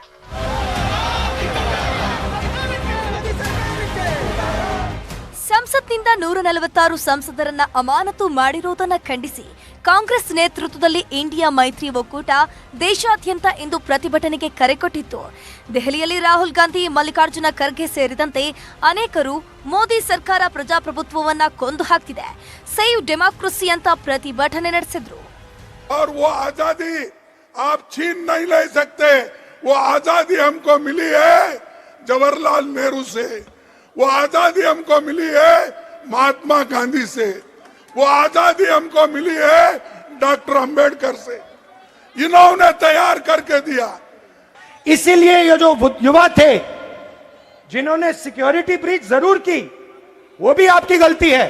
ಸಂಸತ್ನಿಂದ ನೂರ ನಲವತ್ತಾರು ಸಂಸದರನ್ನ ಅಮಾನತು ಮಾಡಿರೋದನ್ನ ಖಂಡಿಸಿ ಕಾಂಗ್ರೆಸ್ ನೇತೃತ್ವದಲ್ಲಿ ಇಂಡಿಯಾ ಮೈತ್ರಿ ಒಕ್ಕೂಟ ದೇಶಾದ್ಯಂತ ಇಂದು ಪ್ರತಿಭಟನೆಗೆ ಕರೆ ಕೊಟ್ಟಿತ್ತು. ದೆಹಲಿಯಲ್ಲಿ ರಾಹುಲ್ ಗಾಂಧಿ, ಮಲ್ಲಿಕಾರ್ಜುನ ಖರ್ಗೆ ಸೇರಿದಂತೆ ಅನೇಕರು ಮೋದಿ ಸರ್ಕಾರ ಪ್ರಜಾಪ್ರಭುತ್ವವನ್ನ ಕೊಂದು ಹಾಕ್ತಿದೆ. ಸೇವ್ ಡೆಮಾಕ್ರಸಿ ಅಂತ ಪ್ರತಿಭಟನೆ ನಡೆಸಿದ್ರು. ಜವಾಹರ್ಲಾಲ್ ನೆಹರು ಮಹಾತ್ಮ ಗಾಂಧಿ ಸೇ वो आज़ादी हमको मिली है डॉक्टर अंबेडकर से। इन्होंने तैयार करके दिया। इसीलिए ये जो युवा थे, जिन्होंने सिक्योरिटी ब्रीच ज़रूर की, वो भी आपकी गलती है।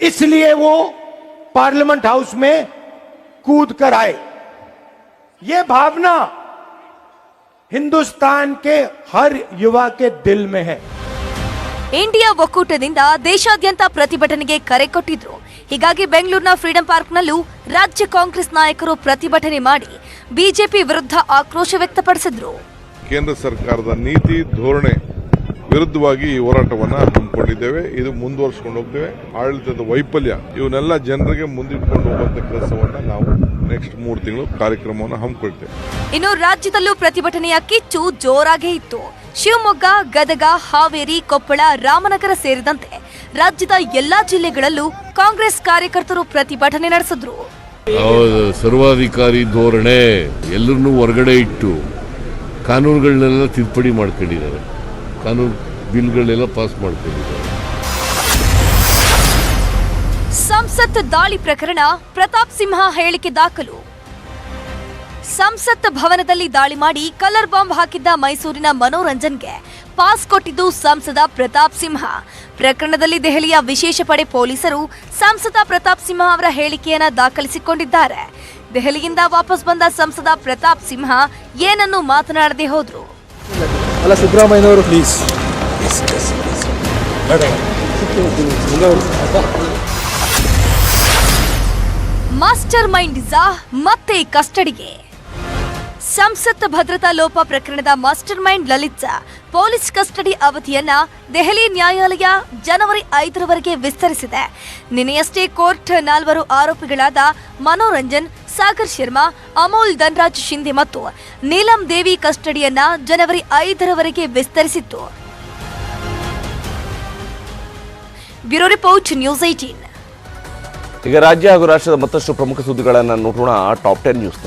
इसलिए वो पार्लियामेंट हाउस में कूद कर आए। ये भावना हिंदुस्तान के हर युवा के दिल में है। ಇಂಡಿಯಾ ಒಕ್ಕೂಟದಿಂದ ದೇಶಾದ್ಯಂತ ಪ್ರತಿಭಟನೆಗೆ ಕರೆ ಕೊಟ್ಟಿದ್ರು. ಹೀಗಾಗಿ ಬೆಂಗಳೂರಿನ ಫ್ರೀಡಂ ಪಾರ್ಕ್ನಲ್ಲೂ ರಾಜ್ಯ ಕಾಂಗ್ರೆಸ್ ನಾಯಕರು ಪ್ರತಿಭಟನೆ ಮಾಡಿ ಬಿಜೆಪಿ ವಿರುದ್ಧ ಆಕ್ರೋಶ ವ್ಯಕ್ತಪಡಿಸಿದ್ರು. ಕೇಂದ್ರ ಸರ್ಕಾರದ ನೀತಿ, ಧೋರಣೆ ವಿರುದ್ಧವಾಗಿ ಈ ಹೋರಾಟವನ್ನ ಹಮ್ಮಿಕೊಂಡಿದ್ದೇವೆ. ಇದು ಮುಂದುವರ್ಸ್ಕೊಂಡು ಹೋಗ್ತೇವೆ. ಆಡಳಿತದ ವೈಫಲ್ಯ ಇವನ್ನೆಲ್ಲ ಜನರಿಗೆ ಮುಂದಿಟ್ಕೊಂಡು ಹೋಗುವಂತ ಕೆಲಸವನ್ನ ನಾವು ನೆಕ್ಸ್ಟ್ ಮೂರು ತಿಂಗಳು ಕಾರ್ಯಕ್ರಮವನ್ನು ಹಮ್ಮಿಕೊಳ್ತೇವೆ. ಇನ್ನು ರಾಜ್ಯದಲ್ಲೂ ಪ್ರತಿಭಟನೆಯ ಕಿಚ್ಚು ಜೋರಾಗೇ ಇತ್ತು. ಶಿವಮೊಗ್ಗ ಗದಗ ಹಾವೇರಿ ಕೊಪ್ಪಳ ರಾಮನಗರ ಸೇರಿದಂತೆ ರಾಜ್ಯದ ಎಲ್ಲಾ ಜಿಲ್ಲೆಗಳಲ್ಲೂ ಕಾಂಗ್ರೆಸ್ ಕಾರ್ಯಕರ್ತರು ಪ್ರತಿಭಟನೆ ನಡೆಸಿದ್ರು. ಹೌದು ಸರ್ವಾಧಿಕಾರಿ ಧೋರಣೆ ಎಲ್ಲರನ್ನೂ ಹೊರಗಡೆ ಇಟ್ಟು ಕಾನೂನುಗಳನ್ನೆಲ್ಲ ತಿದ್ದುಪಡಿ ಮಾಡ್ಕೊಂಡಿದ್ದಾರೆ. ಕಾನೂನು ಬಿಲ್ಗಳನ್ನೆಲ್ಲ ಪಾಸ್ ಮಾಡ್ಕೊಂಡಿದ್ದಾರೆ ಸಂಸತ್ ದಾಳಿ ಪ್ರಕರಣ ಪ್ರತಾಪ್ ಸಿಂಹ ಹೇಳಿಕೆ ದಾಖಲು. ಸಂಸತ್ ಭವನದಲ್ಲಿ ದಾಳಿ ಮಾಡಿ ಕಲರ್ ಬಾಂಬ್ ಹಾಕಿದ್ದ ಮೈಸೂರಿನ ಮನೋರಂಜನ್ಗೆ ಪಾಸ್ ಕೊಟ್ಟಿದ್ದು ಸಂಸದ ಪ್ರತಾಪ್ ಸಿಂಹ. ಪ್ರಕರಣದಲ್ಲಿ ದೆಹಲಿಯ ವಿಶೇಷ ಪಡೆ ಪೊಲೀಸರು ಸಂಸದ ಪ್ರತಾಪ್ ಸಿಂಹ ಅವರ ಹೇಳಿಕೆಯನ್ನ ದಾಖಲಿಸಿಕೊಂಡಿದ್ದಾರೆ. ದೆಹಲಿಯಿಂದ ವಾಪಸ್ ಬಂದ ಸಂಸದ ಪ್ರತಾಪ್ ಸಿಂಹ ಏನನ್ನು ಮಾತನಾಡದೆ ಹೋದ್ರು? ಅಲ್ಲ ಸಿದ್ದರಾಮಯ್ಯನವರು ಪ್ಲೀಸ್ ಮಾಸ್ಟರ್ ಮೈಂಡ್ ಜಾ ಮತ್ತೆ ಕಸ್ಟಡಿಗೆ. ಸಂಸತ್ ಭದ್ರತಾ ಲೋಪ ಪ್ರಕರಣದ mastermind Lalit police custody ಅವಧಿಯನ್ನ ದೆಹಲಿ ನ್ಯಾಯಾಲಯ ಜನವರಿ ಐದರವರೆಗೆ ವಿಸ್ತರಿಸಿದೆ. ನಿನ್ನೆಯಷ್ಟೇ ಕೋರ್ಟ್ ನಾಲ್ವರು ಆರೋಪಿಗಳಾದ ಮನೋರಂಜನ್, ಸಾಗರ್ ಶರ್ಮಾ, ಅಮೋಲ್ ಧನ್ರಾಜ್ ಶಿಂದೆ ಮತ್ತು ನೀಲಂ ದೇವಿ ಕಸ್ಟಡಿಯನ್ನ ಜನವರಿ ಐದರವರೆಗೆ ವಿಸ್ತರಿಸಿತ್ತು. ಬ್ಯೂರೋ ರಿಪೋರ್ಟ್, ನ್ಯೂಸ್ ಈಗ ರಾಜ್ಯ ಹಾಗೂ ರಾಷ್ಟ್ರದ ಮತ್ತಷ್ಟು ಪ್ರಮುಖ ಸುದ್ದಿಗಳನ್ನು ನೋಡೋಣ. Top ten news